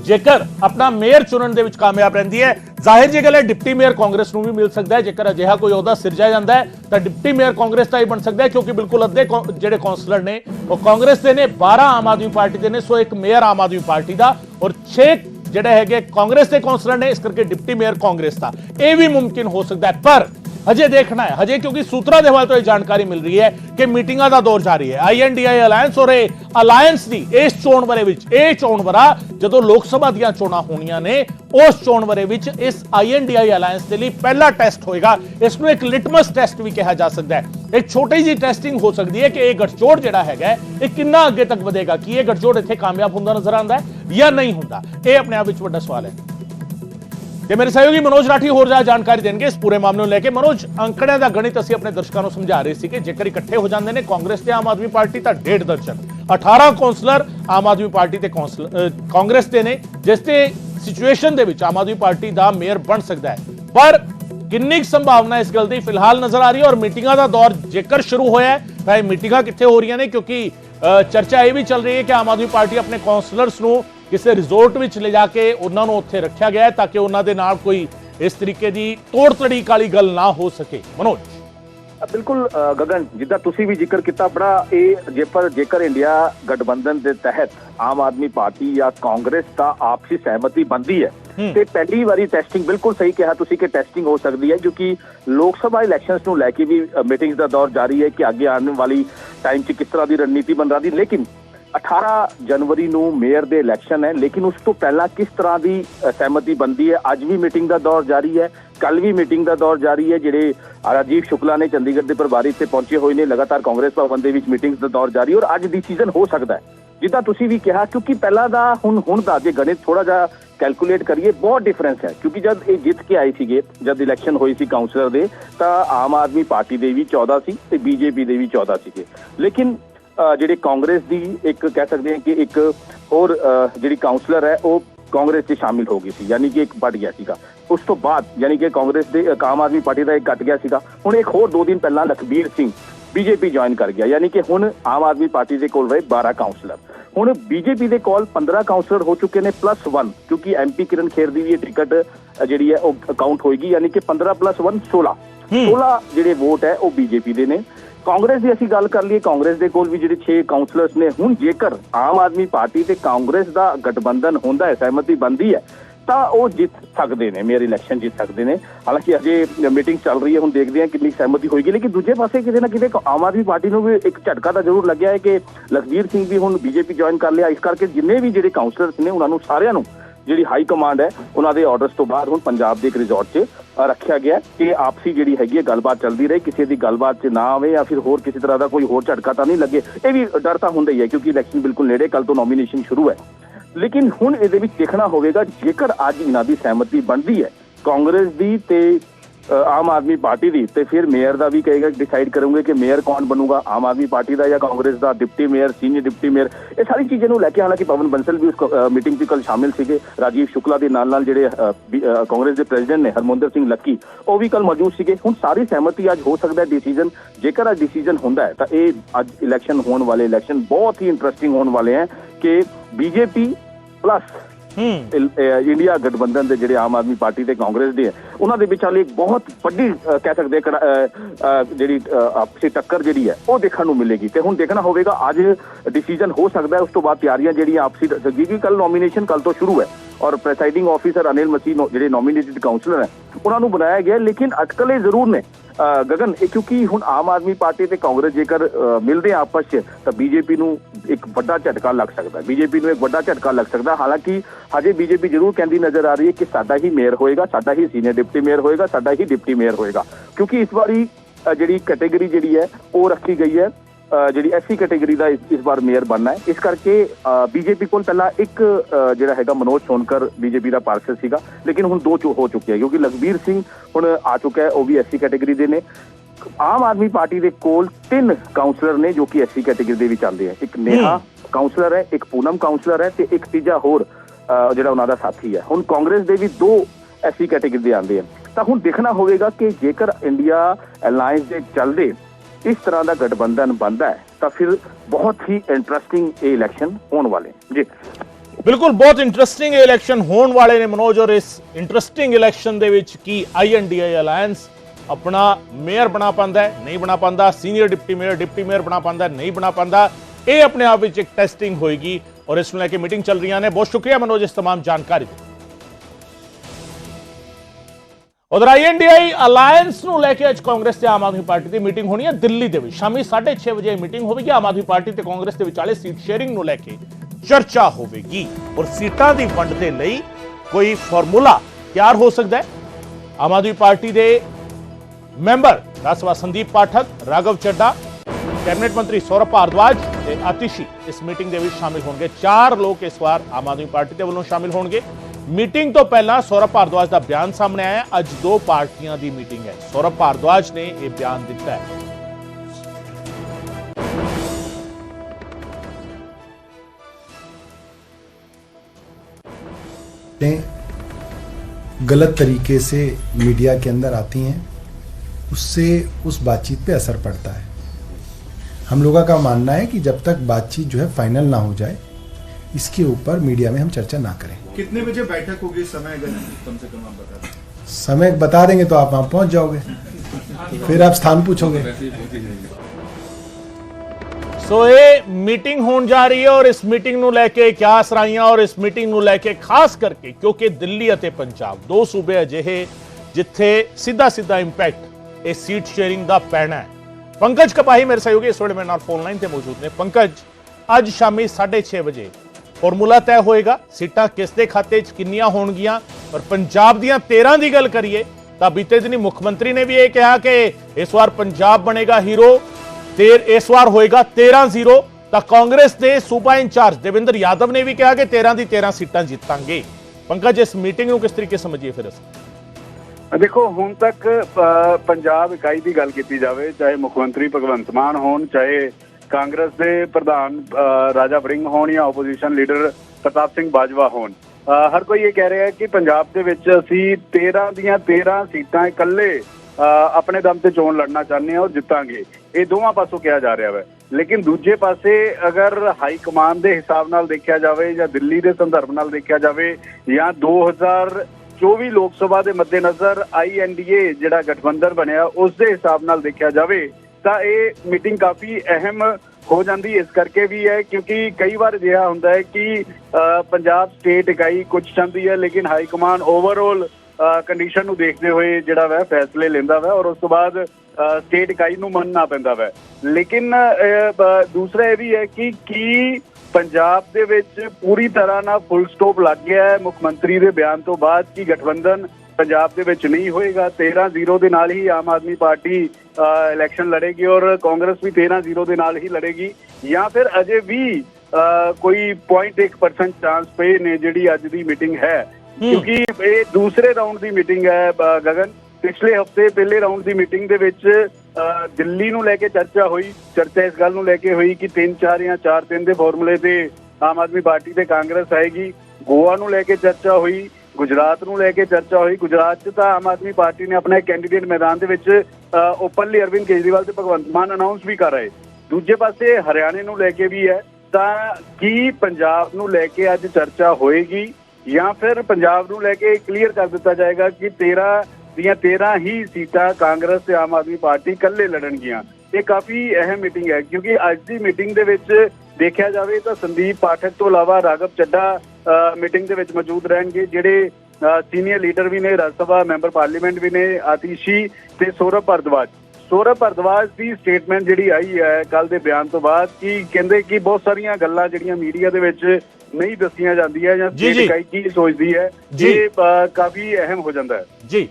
ਜੇਕਰ ਆਪਣਾ ਮੇਅਰ ਚੁਣਨ ਦੇ ਵਿੱਚ ਕਾਮਯਾਬ ਰਹਿੰਦੀ ਹੈ, ਜ਼ਾਹਿਰ ਜੀ ਗੱਲ ਹੈ, ਡਿਪਟੀ ਮੇਅਰ ਕਾਂਗਰਸ ਨੂੰ ਵੀ ਮਿਲ ਸਕਦਾ ਹੈ। ਜੇਕਰ ਅਜਿਹਾ ਕੋਈ ਅਹੁਦਾ ਸਿਰਜਿਆ ਜਾਂਦਾ ਹੈ, ਤਾਂ ਡਿਪਟੀ ਮੇਅਰ ਕਾਂਗਰਸ ਦਾ ਹੀ ਬਣ ਸਕਦਾ ਹੈ, ਕਿਉਂਕਿ ਬਿਲਕੁਲ ਅੱਧੇ ਕੌ- ਜਿਹੜੇ ਕਾਉਂਸਲਰ ਨੇ, ਉਹ ਕਾਂਗਰਸ ਦੇ ਨੇ 12 ਆਮ ਆਦਮੀ ਪਾਰਟੀ ਦੇ ਨੇ, ਸੋ ਇੱਕ ਮੇਅਰ ਆਮ ਆਦਮੀ ਪਾਰਟੀ ਦਾ, ਔਰ 6 ਜਿਹੜੇ ਹੈਗੇ ਕਾਂਗਰਸ ਦੇ ਕਾਉਂਸਲਰ ਨੇ, ਇਸ ਕਰਕੇ ਡਿਪਟੀ ਮੇਅਰ ਕਾਂਗਰਸ ਦਾ। ਇਹ ਵੀ ਮੁਮਕਿਨ ਹੋ ਸਕਦਾ ਹੈ, ਪਰ ਹਜੇ ਦੇਖਣਾ ਹੈ। ਹਜੇ ਕਿਉਂਕਿ ਸੂਤਰਾਂ ਦੇ ਹਵਾਲੇ ਤੋਂ ਇਹ ਜਾਣਕਾਰੀ ਮਿਲ ਰਹੀ ਹੈ ਕਿ ਮੀਟਿੰਗਾਂ ਦਾ ਦੌਰ ਜਾਰੀ ਹੈ। ਆਈਐਨਡੀਆਈ ਅਲਾਈਅੰਸ ਔਰ ਇਹ ਅਲਾਈਅੰਸ ਦੀ ਇਸ ਚੋਣ ਵਰੇ ਵਿੱਚ, ਇਹ ਚੋਣ ਵਰਾ ਜਦੋਂ ਲੋਕ ਸਭਾ ਦੀਆਂ ਚੋਣਾਂ ਹੋਣੀਆਂ ਨੇ, ਉਸ ਚੋਣ ਵਰੇ ਵਿੱਚ ਇਸ ਆਈਐਨਡੀਆਈ ਅਲਾਈਅੰਸ ਦੇ ਲਈ ਪਹਿਲਾ ਟੈਸਟ ਹੋਏਗਾ। ਇਸ ਨੂੰ ਇੱਕ ਲਿਟਮਸ ਟੈਸਟ ਵੀ ਕਿਹਾ ਜਾ ਸਕਦਾ ਹੈ। ਇੱਕ ਛੋਟੀ ਜੀ ਟੈਸਟਿੰਗ ਹੋ ਸਕਦੀ ਹੈ ਕਿ ਇਹ ਗਠਜੋੜ ਜਿਹੜਾ ਹੈਗਾ ਇਹ ਕਿੰਨਾ ਅੱਗੇ ਤੱਕ ਵਧੇਗਾ, ਕੀ ਇਹ ਗਠਜੋੜ ਇੱਥੇ ਕਾਮਯਾਬ ਹੁੰਦਾ, ਨਜ਼ਰ ਆਉਂਦਾ ਹੈ ਜਾਂ ਨਹੀਂ ਹੁੰਦਾ? ਇਹ ਆਪਣੇ ਆਪ ਵਿੱਚ ਵੱਡਾ ਸਵਾਲ ਹੈ। ਤੇ ਮੇਰੇ ਸਹਿਯੋਗੀ ਮਨੋਜ ਰਾਠੀ ਹੋਰ ਜ਼ਿਆਦਾ ਜਾਣਕਾਰੀ ਦੇਣਗੇ। ਇਸ ਪੂਰੇ ਮਾਮਲੇ ਨੂੰ ਲੈ ਕੇ ਮਨੋਜ ਅੰਕੜਿਆਂ ਦਾ ਗਣਿਤ ਅਸੀਂ ਆਪਣੇ ਦਰਸ਼ਕਾਂ ਨੂੰ ਸਮਝਾ ਰਹੇ ਸੀ ਕਿ ਜੇਕਰ ਇਕੱਠੇ ਹੋ ਜਾਂਦੇ ਨੇ ਕਾਂਗਰਸ ਤੇ ਆਮ ਆਦਮੀ ਪਾਰਟੀ ਤਾਂ ਡੇਢ ਦਰਜਨ। 18 ਕੌਂਸਲਰ ਆਮ ਆਦਮੀ ਪਾਰਟੀ ਤੇ ਕੌਂਸਲ ਕਾਂਗਰਸ ਦੇ ਨੇ ਜਿਸ ਤੇ ਸਿਚੁਏਸ਼ਨ ਦੇ ਵਿੱਚ ਆਮ ਆਦਮੀ ਪਾਰਟੀ ਦਾ ਮੇਅਰ ਬਣ ਸਕਦਾ ਹੈ। ਪਰ ਕਿੰਨੀ ਕੁ ਸੰਭਾਵਨਾ ਇਸ ਗੱਲ ਦੀ ਫਿਲਹਾਲ ਨਜ਼ਰ ਆ ਰਹੀ ਹੈ ਔਰ ਮੀਟਿੰਗਾਂ ਦਾ ਦੌਰ ਜੇਕਰ ਸ਼ੁਰੂ ਹੋਇਆ ਹੈ ਤਾਂ ਇਹ ਮੀਟਿੰਗਾਂ ਕਿੱਥੇ ਹੋ ਰਹੀਆਂ ਨੇ ਕਿਉਂਕਿ ਅਹ, ਚਰਚਾ ਇਹ ਵੀ ਚੱਲ ਰਹੀ ਹੈ ਕਿ ਆਮ ਆਦਮੀ ਪਾਰਟੀ ਆਪਣੇ ਕਾਉਂਸਲਰਸ ਨੂੰ ਕਿਸੇ ਰਿਜ਼ੋਰਟ ਵਿੱਚ ਲਿਜਾ ਕੇ ਉਹਨਾਂ ਨੂੰ ਉੱਥੇ ਰੱਖਿਆ ਗਿਆ ਤਾਂ ਕਿ ਉਹਨਾਂ ਦੇ ਨਾਲ ਕੋਈ ਇਸ ਤਰੀਕੇ ਦੀ ਤੋੜ ਤੜੀਕ ਵਾਲੀ ਗੱਲ ਨਾ ਹੋ ਸਕੇ ਮਨੋਜ ਬਿਲਕੁਲ ਗਗਨ ਜਿੱਦਾਂ ਤੁਸੀਂ ਵੀ ਜ਼ਿਕਰ ਕੀਤਾ ਬੜਾ ਇਹ ਜੇਕਰ ਜੇਕਰ ਇੰਡੀਆ ਗਠਬੰਧਨ ਦੇ ਤਹਿਤ ਆਮ ਆਦਮੀ ਪਾਰਟੀ ਜਾਂ ਕਾਂਗਰਸ ਦਾ ਆਪਸੀ ਸਹਿਮਤੀ ਬਣਦੀ ਹੈ ਹੂੰ। ਤੇ ਪਹਿਲੀ ਵਾਰੀ ਟੈਸਟਿੰਗ ਬਿਲਕੁਲ ਸਹੀ ਕਿਹਾ ਤੁਸੀਂ ਕਿ ਟੈਸਟਿੰਗ ਹੋ ਸਕਦੀ ਹੈ ਕਿਉਂਕਿ ਲੋਕ ਸਭਾ ਇਲੈਕਸ਼ਨਸ ਨੂੰ ਲੈ ਕੇ ਵੀ ਮੀਟਿੰਗਸ ਦਾ ਦੌਰ ਜਾਰੀ ਹੈ ਕਿ ਅੱਗੇ ਆਉਣ ਵਾਲੀ ਟਾਈਮ 'ਚ ਕਿਸ ਤਰ੍ਹਾਂ ਦੀ ਰਣਨੀਤੀ ਬਣ ਰਹੀ ਲੇਕਿਨ 18 ਜਨਵਰੀ ਨੂੰ ਮੇਅਰ ਦੇ ਇਲੈਕਸ਼ਨ ਹੈ, ਲੇਕਿਨ ਉਸ ਤੋਂ ਪਹਿਲਾਂ ਕਿਸ ਤਰ੍ਹਾਂ ਦੀ ਸਹਿਮਤੀ ਬਣਦੀ ਹੈ? ਅੱਜ ਵੀ ਮੀਟਿੰਗ ਦਾ ਦੌਰ ਜਾਰੀ ਹੈ ਕੱਲ ਵੀ ਮੀਟਿੰਗ ਦਾ ਦੌਰ ਜਾਰੀ ਹੈ, ਜਿਹੜੇ ਰਾਜੀਵ ਸ਼ੁਕਲਾ ਨੇ ਚੰਡੀਗੜ੍ਹ ਦੇ ਪ੍ਰਭਾਰੀ ਤੇ ਪਹੁੰਚੇ ਹੋਏ ਨੇ, ਲਗਾਤਾਰ ਕਾਂਗਰਸ ਭਵਨ ਦੇ ਵਿੱਚ ਮੀਟਿੰਗਸ ਦਾ ਦੌਰ ਜਾਰੀ, ਔਰ ਅੱਜ ਡਿਸੀਜਨ ਹੋ ਸਕਦਾ ਹੈ। ਜਿੱਦਾਂ ਤੁਸੀਂ ਵੀ ਕਿਹਾ, ਕਿਉਂਕਿ ਪਹਿਲਾਂ ਦਾ ਹੁਣ ਹੁਣ ਦਾ ਜੇ ਗਣਿਤ ਥੋੜਾ ਜਿਹਾ ਕੈਲਕੂਲੇਟ ਕਰੀਏ, ਬਹੁਤ ਡਿਫਰੈਂਸ ਹੈ, ਕਿਉਂਕਿ ਜਦ ਇਹ ਜਿੱਤ ਕੇ ਆਏ ਸੀਗੇ, ਜਦ ਇਲੈਕਸ਼ਨ ਹੋਈ ਸੀ ਕਾਉਂਸਲਰ ਦੇ, ਤਾਂ ਆਮ ਆਦਮੀ ਪਾਰਟੀ ਦੇ ਵੀ 14 ਸੀ ਤੇ ਬੀਜੇਪੀ ਦੇ ਵੀ 14 ਸੀਗੇ। ਲੇਕਿਨ ਜਿਹੜੇ ਕਾਂਗਰਸ ਦੀ ਇੱਕ ਕਹਿ ਸਕਦੇ ਹਾਂ ਕਿ ਇੱਕ ਹੋਰ ਜਿਹੜੀ ਕਾਉਂਸਲਰ ਹੈ ਉਹ ਕਾਂਗਰਸ 'ਚ ਸ਼ਾਮਿਲ ਹੋ ਗਈ ਸੀ ਯਾਨੀ ਕਿ ਇੱਕ ਵੱਧ ਗਿਆ ਸੀਗਾ। ਉਸ ਤੋਂ ਬਾਅਦ ਯਾਨੀ ਕਿ ਕਾਂਗਰਸ ਦੇ ਆਮ ਆਦਮੀ ਪਾਰਟੀ ਦਾ ਇੱਕ ਘਟ ਗਿਆ ਸੀਗਾ। ਹੁਣ ਇੱਕ ਹੋਰ ਦੋ ਦਿਨ ਪਹਿਲਾਂ ਲਖਬੀਰ ਸਿੰਘ ਬੀਜੇਪੀ ਜੁਆਇਨ ਕਰ ਗਿਆ ਯਾਨੀ ਕਿ ਹੁਣ ਆਮ ਆਦਮੀ ਪਾਰਟੀ ਦੇ ਕੋਲ ਰਹੇ 12 ਕਾਉਂਸਲਰ ਹੁਣ ਬੀਜੇਪੀ ਦੇ ਕੋਲ 15 ਕਾਉਂਸਲਰ ਹੋ ਚੁੱਕੇ ਨੇ ਪਲੱਸ 1 ਕਿਉਂਕਿ ਐਮਪੀ ਕਿਰਨ ਖੇਰ ਦੀ ਵੀ ਇਹ ਟਿਕਟ ਜਿਹੜੀ ਹੈ ਉਹ ਅਕਾਊਂਟ ਹੋਏਗੀ ਯਾਨੀ ਕਿ 15 ਪਲੱਸ 1 16 16 ਜਿਹੜੇ ਵੋਟ ਹੈ ਉਹ ਬੀਜੇਪੀ ਦੇ ਨੇ। ਕਾਂਗਰਸ ਦੀ ਅਸੀਂ ਗੱਲ ਕਰ ਲਈਏ, ਕਾਂਗਰਸ ਦੇ ਕੋਲ ਵੀ ਜਿਹੜੇ 6 ਕਾਉਂਸਲਰਸ ਨੇ, ਹੁਣ ਜੇਕਰ ਆਮ ਆਦਮੀ ਪਾਰਟੀ ਤੇ ਕਾਂਗਰਸ ਦਾ ਗਠਬੰਧਨ ਹੁੰਦਾ ਹੈ, ਸਹਿਮਤੀ ਬਣਦੀ ਹੈ, ਤਾਂ ਉਹ ਜਿੱਤ ਸਕਦੇ ਨੇ, ਮੇਅਰ ਇਲੈਕਸ਼ਨ ਜਿੱਤ ਸਕਦੇ ਨੇ। ਹਾਲਾਂਕਿ ਅਜੇ ਮੀਟਿੰਗ ਚੱਲ ਰਹੀ ਹੈ, ਹੁਣ ਦੇਖਦੇ ਹਾਂ ਕਿੰਨੀ ਸਹਿਮਤੀ ਹੋਏਗੀ, ਲੇਕਿਨ ਦੂਜੇ ਪਾਸੇ ਕਿਤੇ ਨਾ ਕਿਤੇ ਆਮ ਆਦਮੀ ਪਾਰਟੀ ਨੂੰ ਵੀ ਇੱਕ ਝਟਕਾ ਤਾਂ ਜ਼ਰੂਰ ਲੱਗਿਆ ਹੈ ਕਿ ਲਖਵੀਰ ਸਿੰਘ ਵੀ ਹੁਣ ਬੀਜੇਪੀ ਜੁਆਇਨ ਕਰ ਲਿਆ। ਇਸ ਕਰਕੇ ਜਿੰਨੇ ਵੀ ਜਿਹੜੇ ਕਾਉਂਸਲਰਸ ਨੇ, ਉਹਨਾਂ ਨੂੰ ਸਾਰਿਆਂ ਨੂੰ ਜਿਹੜੀ ਹਾਈ ਕਮਾਂਡ ਹੈ, ਉਹਨਾਂ ਦੇ ਆਰਡਰਸ ਤੋਂ ਬਾਅਦ ਹੁਣ ਪੰਜਾਬ ਦੇ ਇੱਕ ਰਿਜ਼ੋਰਟ 'ਚ ਰੱਖਿਆ ਗਿਆ ਕਿ ਆਪਸੀ ਜਿਹੜੀ ਹੈਗੀ ਹੈ ਗੱਲਬਾਤ ਚੱਲਦੀ ਰਹੇ, ਕਿਸੇ ਦੀ ਗੱਲਬਾਤ 'ਚ ਨਾ ਆਵੇ ਜਾਂ ਫਿਰ ਹੋਰ ਕਿਸੇ ਤਰ੍ਹਾਂ ਦਾ ਕੋਈ ਹੋਰ ਝਟਕਾ ਤਾਂ ਨਹੀਂ ਲੱਗੇ। ਇਹ ਵੀ ਡਰ ਤਾਂ ਹੁੰਦਾ ਹੀ ਹੈ ਕਿਉਂਕਿ ਇਲੈਕਸ਼ਨ ਬਿਲਕੁਲ ਨੇੜੇ ਕੱਲ ਤੋਂ ਨੋਮੀਨੇਸ਼ਨ ਸ਼ੁਰੂ ਹੈ। ਲੇਕਿਨ ਹੁਣ ਇਹਦੇ ਵਿੱਚ ਦੇਖਣਾ ਹੋਵੇਗਾ ਜੇਕਰ ਅੱਜ ਇਹਨਾਂ ਦੀ ਸਹਿਮਤੀ ਬਣਦੀ ਹੈ, ਕਾਂਗਰਸ ਦੀ ਤੇ ਆਮ ਆਦਮੀ ਪਾਰਟੀ ਦੀ। ਤੇ ਫਿਰ ਮੇਅਰ ਦਾ ਵੀ ਕਹੇਗਾ ਡਿਸਾਈਡ ਕਰੂਗੇ ਕਿ ਮੇਅਰ ਕੌਣ ਬਣੂਗਾ? ਆਮ ਆਦਮੀ ਪਾਰਟੀ ਦਾ ਜਾਂ ਕਾਂਗਰਸ ਦਾ, deputy mayor, senior deputy mayor, ਇਹ ਸਾਰੀ ਚੀਜ਼ਾਂ ਨੂੰ ਲੈ ਕੇ ਹਾਲਾਂਕਿ ਪਵਨ ਬੰਸਲ ਵੀ ਉਸ ਮੀਟਿੰਗ 'ਚ ਕੱਲ ਸ਼ਾਮਿਲ ਸੀਗੇ। ਰਾਜੀਵ ਸ਼ੁਕਲਾ ਦੇ ਨਾਲ ਨਾਲ ਜਿਹੜੇ ਕਾਂਗਰਸ ਦੇ ਪ੍ਰੈਜ਼ੀਡੈਂਟ ਨੇ, ਹਰਮੰਦਰ ਸਿੰਘ ਲੱਕੀ, ਉਹ ਵੀ ਕੱਲ ਮੌਜੂਦ ਸੀਗੇ। ਹੁਣ ਸਾਰੀ ਸਹਿਮਤੀ ਅੱਜ ਹੋ ਸਕਦਾ ਹੈ ਡਿਸੀਜਨ ਜੇਕਰ ਅੱਜ ਡਿਸੀਜਨ ਹੁੰਦਾ ਹੈ, ਤਾਂ ਇਹ ਅੱਜ ਇਲੈਕਸ਼ਨ ਹੋਣ ਵਾਲੇ ਇਲੈਕਸ਼ਨ ਬਹੁਤ ਹੀ ਇੰਟਰਸਟਿੰਗ ਹੋਣ ਵਾਲੇ ਹੈ ਕਿ ਬੀਜੇਪੀ ਪਲੱਸ ਹੂੰ ਇਲ- ਇੰਡੀਆ ਗਠਬੰਧਨ ਦੇ ਜਿਹੜੇ ਆਮ ਆਦਮੀ ਪਾਰਟੀ ਤੇ ਕਾਂਗਰਸ ਦੇ ਹੈ ਉਹਨਾਂ ਦੇ ਵਿਚਾਲੇ ਇੱਕ ਬਹੁਤ ਵੱਡੀ ਕਹਿ ਸਕਦੇ ਜਿਹੜੀ ਆਪਸੀ ਟੱਕਰ ਜਿਹੜੀ ਹੈ ਉਹ ਦੇਖਣ ਨੂੰ ਮਿਲੇਗੀ। ਤੇ ਹੁਣ ਦੇਖਣਾ ਹੋਵੇਗਾ, ਅੱਜ ਡਿਸੀਜਨ ਹੋ ਸਕਦਾ ਹੈ, ਉਸ ਤੋਂ ਬਾਅਦ ਤਿਆਰੀਆਂ ਜਿਹੜੀਆਂ ਆਪਸੀ ਕਿਉਂਕਿ ਕੱਲ ਨੋਮੀਨੇਸ਼ਨ ਕੱਲ ਤੋਂ ਸ਼ੁਰੂ ਹੈ। ਔਰ ਪ੍ਰੈਸਾਈਡਿੰਗ ਆਫੀਸਰ ਅਨਿਲ ਮਸੀਹ ਨੋ- ਜਿਹੜੇ ਨੋਮੀਨੇਟਿਡ ਕਾਉਂਸਲਰ ਹੈ ਉਹਨਾਂ ਨੂੰ ਬਣਾਇਆ ਗਿਆ ਹੈ, ਲੇਕਿਨ ਅਟਕਲੇ ਜ਼ਰੂਰ ਨੇ। ਅਹ, ਗਗਨ ਇਹ ਕਿਉਂਕਿ ਹੁਣ ਆਮ ਆਦਮੀ ਪਾਰਟੀ ਤੇ ਕਾਂਗਰਸ ਜੇਕਰ ਮਿਲਦੇ ਆ ਆਪਸ 'ਚ ਤਾਂ ਬੀਜੇਪੀ ਨੂੰ ਇੱਕ ਵੱਡਾ ਝਟਕਾ ਲੱਗ ਸਕਦਾ। ਹੈ ਬੀਜੇਪੀ ਨੂੰ ਇੱਕ ਵੱਡਾ ਝਟਕਾ ਲੱਗ ਸਕਦਾ। ਹਾਲਾਂਕਿ ਹਜੇ ਬੀਜੇਪੀ ਜ਼ਰੂਰ ਕਹਿੰਦੀ ਨਜ਼ਰ ਆ ਰਹੀ ਹੈ ਕਿ ਸਾਡਾ ਹੀ ਮੇਅਰ ਹੋਏਗਾ ਸਾਡਾ ਹੀ ਸੀਨੀਅਰ ਡਿਪਟੀ ਮੇਅਰ ਹੋਏਗਾ ਸਾਡਾ ਹੀ ਡਿਪਟੀ ਮੇਅਰ ਹੋਏਗਾ। ਕਿਉਂਕਿ ਇਸ ਵਾਰੀ ਜਿਹੜੀ ਕੈਟੇਗਰੀ ਜਿਹੜੀ ਹੈ ਉਹ ਰੱਖੀ ਗਈ ਹੈ। ਜਿਹੜੀ ਐਸਸੀ ਕੈਟਾਗਰੀ ਦਾ ਇਸ ਵਾਰ ਮੇਅਰ ਬਣਨਾ ਹੈ। ਇਸ ਕਰਕੇ ਬੀਜੇਪੀ ਕੋਲ ਪਹਿਲਾਂ ਇੱਕ ਜਿਹੜਾ ਹੈਗਾ ਮਨੋਜ ਸੋਨਕਰ ਬੀਜੇਪੀ ਦਾ ਪਾਰਸਲ ਸੀਗਾ। ਲੇਕਿਨ ਹੁਣ ਦੋ ਚੋ ਹੋ ਚੁੱਕੇ ਹੈ ਕਿਉਂਕਿ ਲਖਬੀਰ ਸਿੰਘ ਹੁਣ ਆ ਚੁੱਕਾ ਹੈ ਉਹ ਵੀ ਐਸਸੀ ਕੈਟਾਗਰੀ ਦੇ ਨੇ। ਆਮ ਆਦਮੀ ਪਾਰਟੀ ਦੇ ਕੋਲ ਤਿੰਨ ਕਾਉਂਸਲਰ ਨੇ ਜੋ ਕਿ ਐਸਸੀ ਕੈਟਾਗਰੀ ਦੇ ਵਿੱਚ ਆਉਂਦੇ ਆ। ਇੱਕ ਨੇਹਾ ਕਾਉਂਸਲਰ ਹੈ ਇੱਕ ਪੂਨਮ ਕਾਉਂਸਲਰ ਹੈ ਤੇ ਇੱਕ ਤੀਜਾ ਹੋਰ ਜਿਹੜਾ ਉਹਨਾਂ ਦਾ ਸਾਥੀ ਹੈ। ਹੁਣ ਕਾਂਗਰਸ ਦੇ ਵੀ ਦੋ ਐਸਸੀ ਕੈਟਾਗਰੀ ਦੇ ਆਉਂਦੇ ਆ। ਤਾਂ ਹੁਣ ਦੇਖਣਾ ਹੋਵੇਗਾ ਕਿ ਜੇਕਰ ਇੰਡੀਆ ਅਲਾਈਅੰਸ ਦੇ ਚੱਲਦੇ ਇਸ ਤਰ੍ਹਾਂ ਦਾ ਗਠਬੰਧਨ ਬਣਦਾ ਹੈ ਤਾਂ ਫਿਰ ਬਹੁਤ ਹੀ ਇੰਟਰਸਟਿੰਗ ਇਹ ਇਲੈਕਸ਼ਨ ਹੋਣ ਵਾਲੇ ਨੇ। ਜੀ ਬਿਲਕੁਲ ਬਹੁਤ ਇੰਟਰਸਟਿੰਗ ਇਲੈਕਸ਼ਨ ਹੋਣ ਵਾਲੇ ਨੇ ਮਨੋਜ ਔਰ ਇਸ ਇੰਟਰਸਟਿੰਗ ਇਲੈਕਸ਼ਨ ਦੇ ਵਿੱਚ ਕੀ ਆਈਐਨਡੀਆਈ ਅਲਾਈਅੰਸ ਆਪਣਾ ਮੇਅਰ ਬਣਾ ਪਾਉਂਦਾ ਹੈ ਨਹੀਂ ਬਣਾ ਪਾਉਂਦਾ senior deputy mayor deputy mayor ਬਣਾ ਪਾਉਂਦਾ ਹੈ, ਨਹੀਂ ਬਣਾ ਪਾਉਂਦਾ ਇਹ ਆਪਣੇ ਆਪ ਵਿੱਚ ਇੱਕ ਟੈਸਟਿੰਗ ਹੋਏਗੀ ਔਰ ਇਸ ਨੂੰ ਲੈ ਕੇ ਮੀਟਿੰਗ ਚੱਲ ਰਹੀਆਂ ਨੇ ਬਹੁਤ ਸ਼ੁਕਰੀਆ ਮਨੋਜ ਇਸ तमाम ਜਾਣਕਾਰੀ ਉਧਰ ਆਈਐਨਡੀਆਈ ਅਲਾਈਅੰਸ ਨੂੰ ਲੈ ਕੇ ਅੱਜ ਕਾਂਗਰਸ ਤੇ ਆਮ ਆਦਮੀ ਪਾਰਟੀ ਦੀ ਮੀਟਿੰਗ ਹੋਣੀ ਹੈ ਦਿੱਲੀ ਦੇ ਵਿੱਚ। ਸ਼ਾਮੀ 6:30 ਵਜੇ ਮੀਟਿੰਗ ਹੋਵੇਗੀ। ਆਮ ਆਦਮੀ ਪਾਰਟੀ ਤੇ ਕਾਂਗਰਸ ਦੇ ਵਿਚਾਲੇ ਸੀਟ ਸ਼ੇਅਰਿੰਗ ਨੂੰ ਲੈ ਕੇ ਚਰਚਾ ਹੋਵੇਗੀ। ਔਰ ਸੀਟਾਂ ਦੀ ਵੰਡ ਦੇ ਲਈ ਕੋਈ ਫਾਰਮੂਲਾ ਤਿਆਰ ਹੋ ਸਕਦਾ ਹੈ? ਆਮ ਆਦਮੀ ਪਾਰਟੀ ਦੇ ਮੈਂਬਰ ਰਾਜ ਸੰਦੀਪ ਪਾਠਕ, ਰਾਘਵ ਚੱਡਾ, ਕੈਬਨਿਟ ਮੰਤਰੀ ਸੌਰਭ ਭਾਰਦਵਾਜ ਤੇ ਆਤਿਸ਼ੀ ਇਸ ਮੀਟਿੰਗ ਦੇ ਵਿੱਚ ਸ਼ਾਮਿਲ ਹੋਣਗੇ। ਚਾਰ ਲੋਕ ਇਸ ਵਾਰ ਆਮ ਆਦਮੀ ਪਾਰਟੀ ਦੇ ਵੱਲੋਂ ਸ਼ਾਮਿਲ ਹੋਣਗੇ। ਮੀਟਿੰਗ ਤੋਂ ਪਹਿਲਾਂ ਸੌਰਭ ਭਾਰਦਵਾਜ ਦਾ ਬਿਆਨ ਸਾਹਮਣੇ ਆਇਆ ਹੈ। ਅੱਜ ਦੋ ਪਾਰਟੀਆਂ ਦੀ ਮੀਟਿੰਗ ਹੈ ਸੌਰਭ ਭਾਰਦਵਾਜ ਨੇ ਇਹ ਬਿਆਨ ਦਿੱਤਾ ਹੈ बातें गलत तरीके से मीडिया के अंदर आती हैं उससे उस बातचीत पे असर पड़ता है हम लोगों का मानना है कि जब तक बातचीत जो है फाइनल ना हो जाए इसके ऊपर मीडिया में हम चर्चा ना करें कितने बजे बैठक होगी समय अगर कम से कम आप बता दें समय बता देंगे तो आप वहां पहुंच जाओगे फिर आप स्थान पूछोगे ਸੋ ਇਹ ਮੀਟਿੰਗ ਹੋਣ ਜਾ ਰਹੀ ਹੈ ਔਰ ਇਸ ਮੀਟਿੰਗ ਨੂੰ ਲੈ ਕੇ ਕਿਆ ਸਰਾਈਆਂ ਔਰ ਇਸ ਮੀਟਿੰਗ ਨੂੰ ਲੈ ਕੇ ਖਾਸ ਕਰਕੇ ਕਿਉਂਕਿ ਦਿੱਲੀ ਅਤੇ ਪੰਜਾਬ ਦੋ ਸੂਬੇ ਅਜਿਹੇ ਜਿੱਥੇ ਸਿੱਧਾ ਸਿੱਧਾ ਇੰਪੈਕਟ ਇਹ ਸੀਟ ਸ਼ੇਅਰਿੰਗ ਦਾ ਪੈਣਾ ਹੈ ਪੰਕਜ ਕਪਾਹੀ ਮੇਰੇ ਸਹਿਯੋਗੀ ਇਸ ਵੇਲੇ ਮੇਰੇ ਨਾਲ ਫੋਨ ਲਾਈਨ ਤੇ ਮੌਜੂਦ ਨੇ ਪੰਕਜ ਅੱਜ ਸ਼ਾਮੀ 6:30 ਵਜੇ ਫਾਰਮੂਲਾ ਤੈਅ ਹੋਏਗਾ। ਸੀਟਾਂ ਕਿਸ ਦੇ ਖਾਤੇ 'ਚ ਕਿੰਨੀਆਂ ਹੋਣਗੀਆਂ? ਔਰ ਪੰਜਾਬ ਦੀਆਂ 13 ਦੀ ਗੱਲ ਕਰੀਏ, ਤਾਂ ਬੀਤੇ ਦਿਨੀ ਮੁੱਖ ਮੰਤਰੀ ਨੇ ਵੀ ਇਹ ਕਿਹਾ ਕਿ ਇਸ ਵਾਰ ਪੰਜਾਬ ਬਣੇਗਾ ਹੀਰੋ ਤੇ ਇਸ ਵਾਰ ਹੋਏਗਾ 13-0 ਤਾਂ ਕਾਂਗਰਸ ਦੇ ਸੂਬਾ ਇੰਚਾਰਜ ਦੇਵਿੰਦਰ ਯਾਦਵ ਨੇ ਵੀ ਕਿਹਾ ਕਿ 13 ਦੀ 13 ਸੀਟਾਂ ਜਿੱਤਾਂਗੇ। ਪੰਕਜ, ਇਸ ਮੀਟਿੰਗ ਨੂੰ ਕਿਸ ਤਰੀਕੇ ਸਮਝੀਏ ਫਿਰ ਅਸੀਂ? ਦੇਖੋ, ਹੁਣ ਤੱਕ ਪੰਜਾਬ ਇਕਾਈ ਦੀ ਗੱਲ ਕੀਤੀ ਜਾਵੇ, ਚਾਹੇ ਮੁੱਖ ਮੰਤਰੀ ਭਗਵੰਤ ਮਾਨ ਹੋਣ, ਚਾਹੇ ਕਾਂਗਰਸ ਦੇ ਪ੍ਰਧਾਨ ਅ, ਰਾਜਾ ਵਰਿੰਗ ਹੋਣ ਜਾਂ ਆਪੋਜੀਸ਼ਨ ਲੀਡਰ ਪ੍ਰਤਾਪ ਸਿੰਘ ਬਾਜਵਾ ਹੋਣ। ਅ, ਹਰ ਕੋਈ ਇਹ ਕਹਿ ਰਿਹਾ ਹੈ ਕਿ ਪੰਜਾਬ ਦੇ ਵਿੱਚ ਅਸੀਂ 13 ਦੀਆਂ 13 ਸੀਟਾਂ ਇਕੱਲੇ ਅ, ਆਪਣੇ ਦਮ ਤੇ ਚੋਣ ਲੜਨਾ ਚਾਹੁੰਦੇ ਹਾਂ ਔਰ ਜਿੱਤਾਂਗੇ। ਇਹ ਦੋਵਾਂ ਪਾਸੋਂ ਕਿਹਾ ਜਾ ਰਿਹਾ ਹੈ। ਲੇਕਿਨ ਦੂਜੇ ਪਾਸੇ ਅਗਰ ਹਾਈ ਕਮਾਂਡ ਦੇ ਹਿਸਾਬ ਨਾਲ ਦੇਖਿਆ ਜਾਵੇ ਜਾਂ ਦਿੱਲੀ ਦੇ ਸੰਦਰਭ ਨਾਲ ਦੇਖਿਆ ਜਾਵੇ ਜਾਂ 2024 ਲੋਕ ਸਭਾ ਦੇ ਮੱਦੇਨਜ਼ਰ ਆਈਐਨਡੀਏ ਜਿਹੜਾ ਗਠਬੰਧਨ ਬਣਿਆ ਉਸ ਦੇ ਹਿਸਾਬ ਨਾਲ ਦੇਖਿਆ ਜਾਵੇ ਤਾਂ ਇਹ ਮੀਟਿੰਗ ਕਾਫੀ ਅਹਿਮ ਹੋ ਜਾਂਦੀ ਇਸ ਕਰਕੇ ਵੀ ਹੈ ਕਿਉਂਕਿ ਕਈ ਵਾਰ ਅਜਿਹਾ ਹੁੰਦਾ ਹੈ ਕਿ ਅ, ਪੰਜਾਬ ਸਟੇਟ ਇਕਾਈ ਕੁਝ ਚਾਹੁੰਦੀ ਹੈ ਲੇਕਿਨ ਹਾਈ ਕਮਾਂਡ ਓਵਰਆਲ ਕੰਡੀਸ਼ਨ ਨੂੰ ਦੇਖਦੇ ਹੋਏ ਜਿਹੜਾ ਵੈ ਫੈਸਲੇ ਲੈਂਦਾ ਵੈ ਔਰ ਉਸ ਤੋਂ ਬਾਅਦ ਸਟੇਟ ਇਕਾਈ ਨੂੰ ਮੰਨਣਾ ਪੈਂਦਾ ਵੈ। ਲੇਕਿਨ ਦੂਸਰਾ ਇਹ ਵੀ ਹੈ ਕਿ ਕੀ ਪੰਜਾਬ ਦੇ ਵਿੱਚ ਪੂਰੀ ਤਰ੍ਹਾਂ ਨਾਲ ਫੁੱਲ ਸਟਾਪ ਲੱਗ ਗਿਆ ਹੈ ਮੁੱਖ ਮੰਤਰੀ ਦੇ ਬਿਆਨ ਤੋਂ ਬਾਅਦ ਕਿ ਗਠਬੰਧਨ ਪੰਜਾਬ ਦੇ ਵਿੱਚ ਨਹੀਂ ਹੋਏਗਾ? 13-0 ਦੇ ਨਾਲ ਹੀ ਆਮ ਆਦਮੀ ਪਾਰਟੀ ਇਲੈਕਸ਼ਨ ਲੜੇਗੀ ਔਰ ਕਾਂਗਰਸ ਵੀ 13-0 ਦੇ ਨਾਲ ਹੀ ਲੜੇਗੀ ਜਾਂ ਫਿਰ ਅਜੇ ਵੀ ਕੋਈ 0.1% ਚਾਂਸ ਪਏ ਨੇ ਜਿਹੜੀ ਅੱਜ ਦੀ ਮੀਟਿੰਗ ਹੈ। ਕਿਉਂਕਿ ਇਹ ਦੂਸਰੇ ਰਾਉਂਡ ਦੀ ਮੀਟਿੰਗ ਹੈ ਗਗਨ। ਪਿਛਲੇ ਹਫ਼ਤੇ ਪਹਿਲੇ ਰਾਉਂਡ ਦੀ ਮੀਟਿੰਗ ਦੇ ਵਿੱਚ ਦਿੱਲੀ ਨੂੰ ਲੈ ਕੇ ਚਰਚਾ ਹੋਈ। ਚਰਚਾ ਇਸ ਗੱਲ ਨੂੰ ਲੈ ਕੇ ਹੋਈ ਕਿ 3-4 ਜਾਂ 4-3 ਦੇ ਫਾਰਮੂਲੇ ਤੇ ਆਮ ਆਦਮੀ ਪਾਰਟੀ ਤੇ ਕਾਂਗਰਸ ਆਏਗੀ। ਗੋਆ ਨੂੰ ਲੈ ਕੇ ਚਰਚਾ ਹੋਈ। ਗੁਜਰਾਤ ਨੂੰ ਲੈ ਕੇ ਚਰਚਾ ਹੋਈ। ਗੁਜਰਾਤ 'ਚ ਤਾਂ ਆਮ ਆਦਮੀ ਪਾਰਟੀ ਨੇ ਆਪਣਾ ਕੈਂਡੀਡੇਟ ਮੈਦਾਨ ਦੇ ਵਿੱਚ ਓਪਨਲੀ ਅਰਵਿੰਦ ਕੇਜਰੀਵਾਲ ਤੇ ਭਗਵੰਤ ਮਾਨ ਅਨਾਉਂਸ ਵੀ ਕਰ ਰਹੇ। ਦੂਜੇ ਪਾਸੇ ਹਰਿਆਣੇ ਨੂੰ ਲੈ ਕੇ ਵੀ ਹੈ। ਤਾਂ ਕੀ ਪੰਜਾਬ ਨੂੰ ਲੈ ਕੇ ਅੱਜ ਚਰਚਾ ਹੋਏਗੀ ਜਾਂ ਫਿਰ ਪੰਜਾਬ ਨੂੰ ਲੈ ਕੇ ਕਲੀਅਰ ਕਰ ਦਿੱਤਾ ਜਾਏਗਾ ਕਿ 13 ਦੀਆਂ 13 ਹੀ ਸੀਟਾਂ ਕਾਂਗਰਸ ਤੇ ਆਮ ਆਦਮੀ ਪਾਰਟੀ ਇਕੱਲੇ ਲੜਨਗੀਆਂ। ਇਹ ਕਾਫੀ ਅਹਿਮ ਮੀਟਿੰਗ ਹੈ। ਕਿਉਂਕਿ ਅੱਜ ਦੀ ਮੀਟਿੰਗ ਦੇ ਵਿੱਚ ਦੇਖਿਆ ਜਾਵੇ ਤਾਂ ਸੰਦੀਪ ਪਾਠਕ ਤੋਂ ਇਲਾਵਾ ਰਾਘਵ ਚੱਡਾ ਮੀਟਿੰਗ ਦੇ ਵਿੱਚ ਮੌਜੂਦ ਰਹਿਣਗੇ ਜਿਹੜੇ ਸੀਨੀਅਰ ਲੀਡਰ ਵੀ ਨੇ ਰਾਜ ਸਭਾ ਮੈਂਬਰ ਪਾਰਲੀਮੈਂਟ ਵੀ ਨੇ ਆਤੀਸ਼ੀ ਤੇ ਸੌਰਭ ਭਰਦਵਾਜ ਸੌਰਭ ਭਰਦਵਾਜ ਦੀ ਸਟੇਟਮੈਂਟ ਜਿਹੜੀ ਆਈ ਹੈ ਕੱਲ ਦੇ ਬਿਆਨ ਤੋਂ ਬਾਅਦ ਕਿ ਕਹਿੰਦੇ ਕਿ ਬਹੁਤ ਸਾਰੀਆਂ ਗੱਲਾਂ ਜਿਹੜੀਆਂ ਮੀਡੀਆ ਦੇ ਵਿੱਚ ਨਹੀਂ ਦੱਸੀਆਂ ਜਾਂਦੀਆਂ ਜਾਂ। ਸਟੇਟ ਇਕਾਈ ਕੀ ਸੋਚਦੀ ਹੈ। ਇਹ ਕਾਫੀ ਅਹਿਮ ਹੋ ਜਾਂਦਾ ਹੈ ਜੀ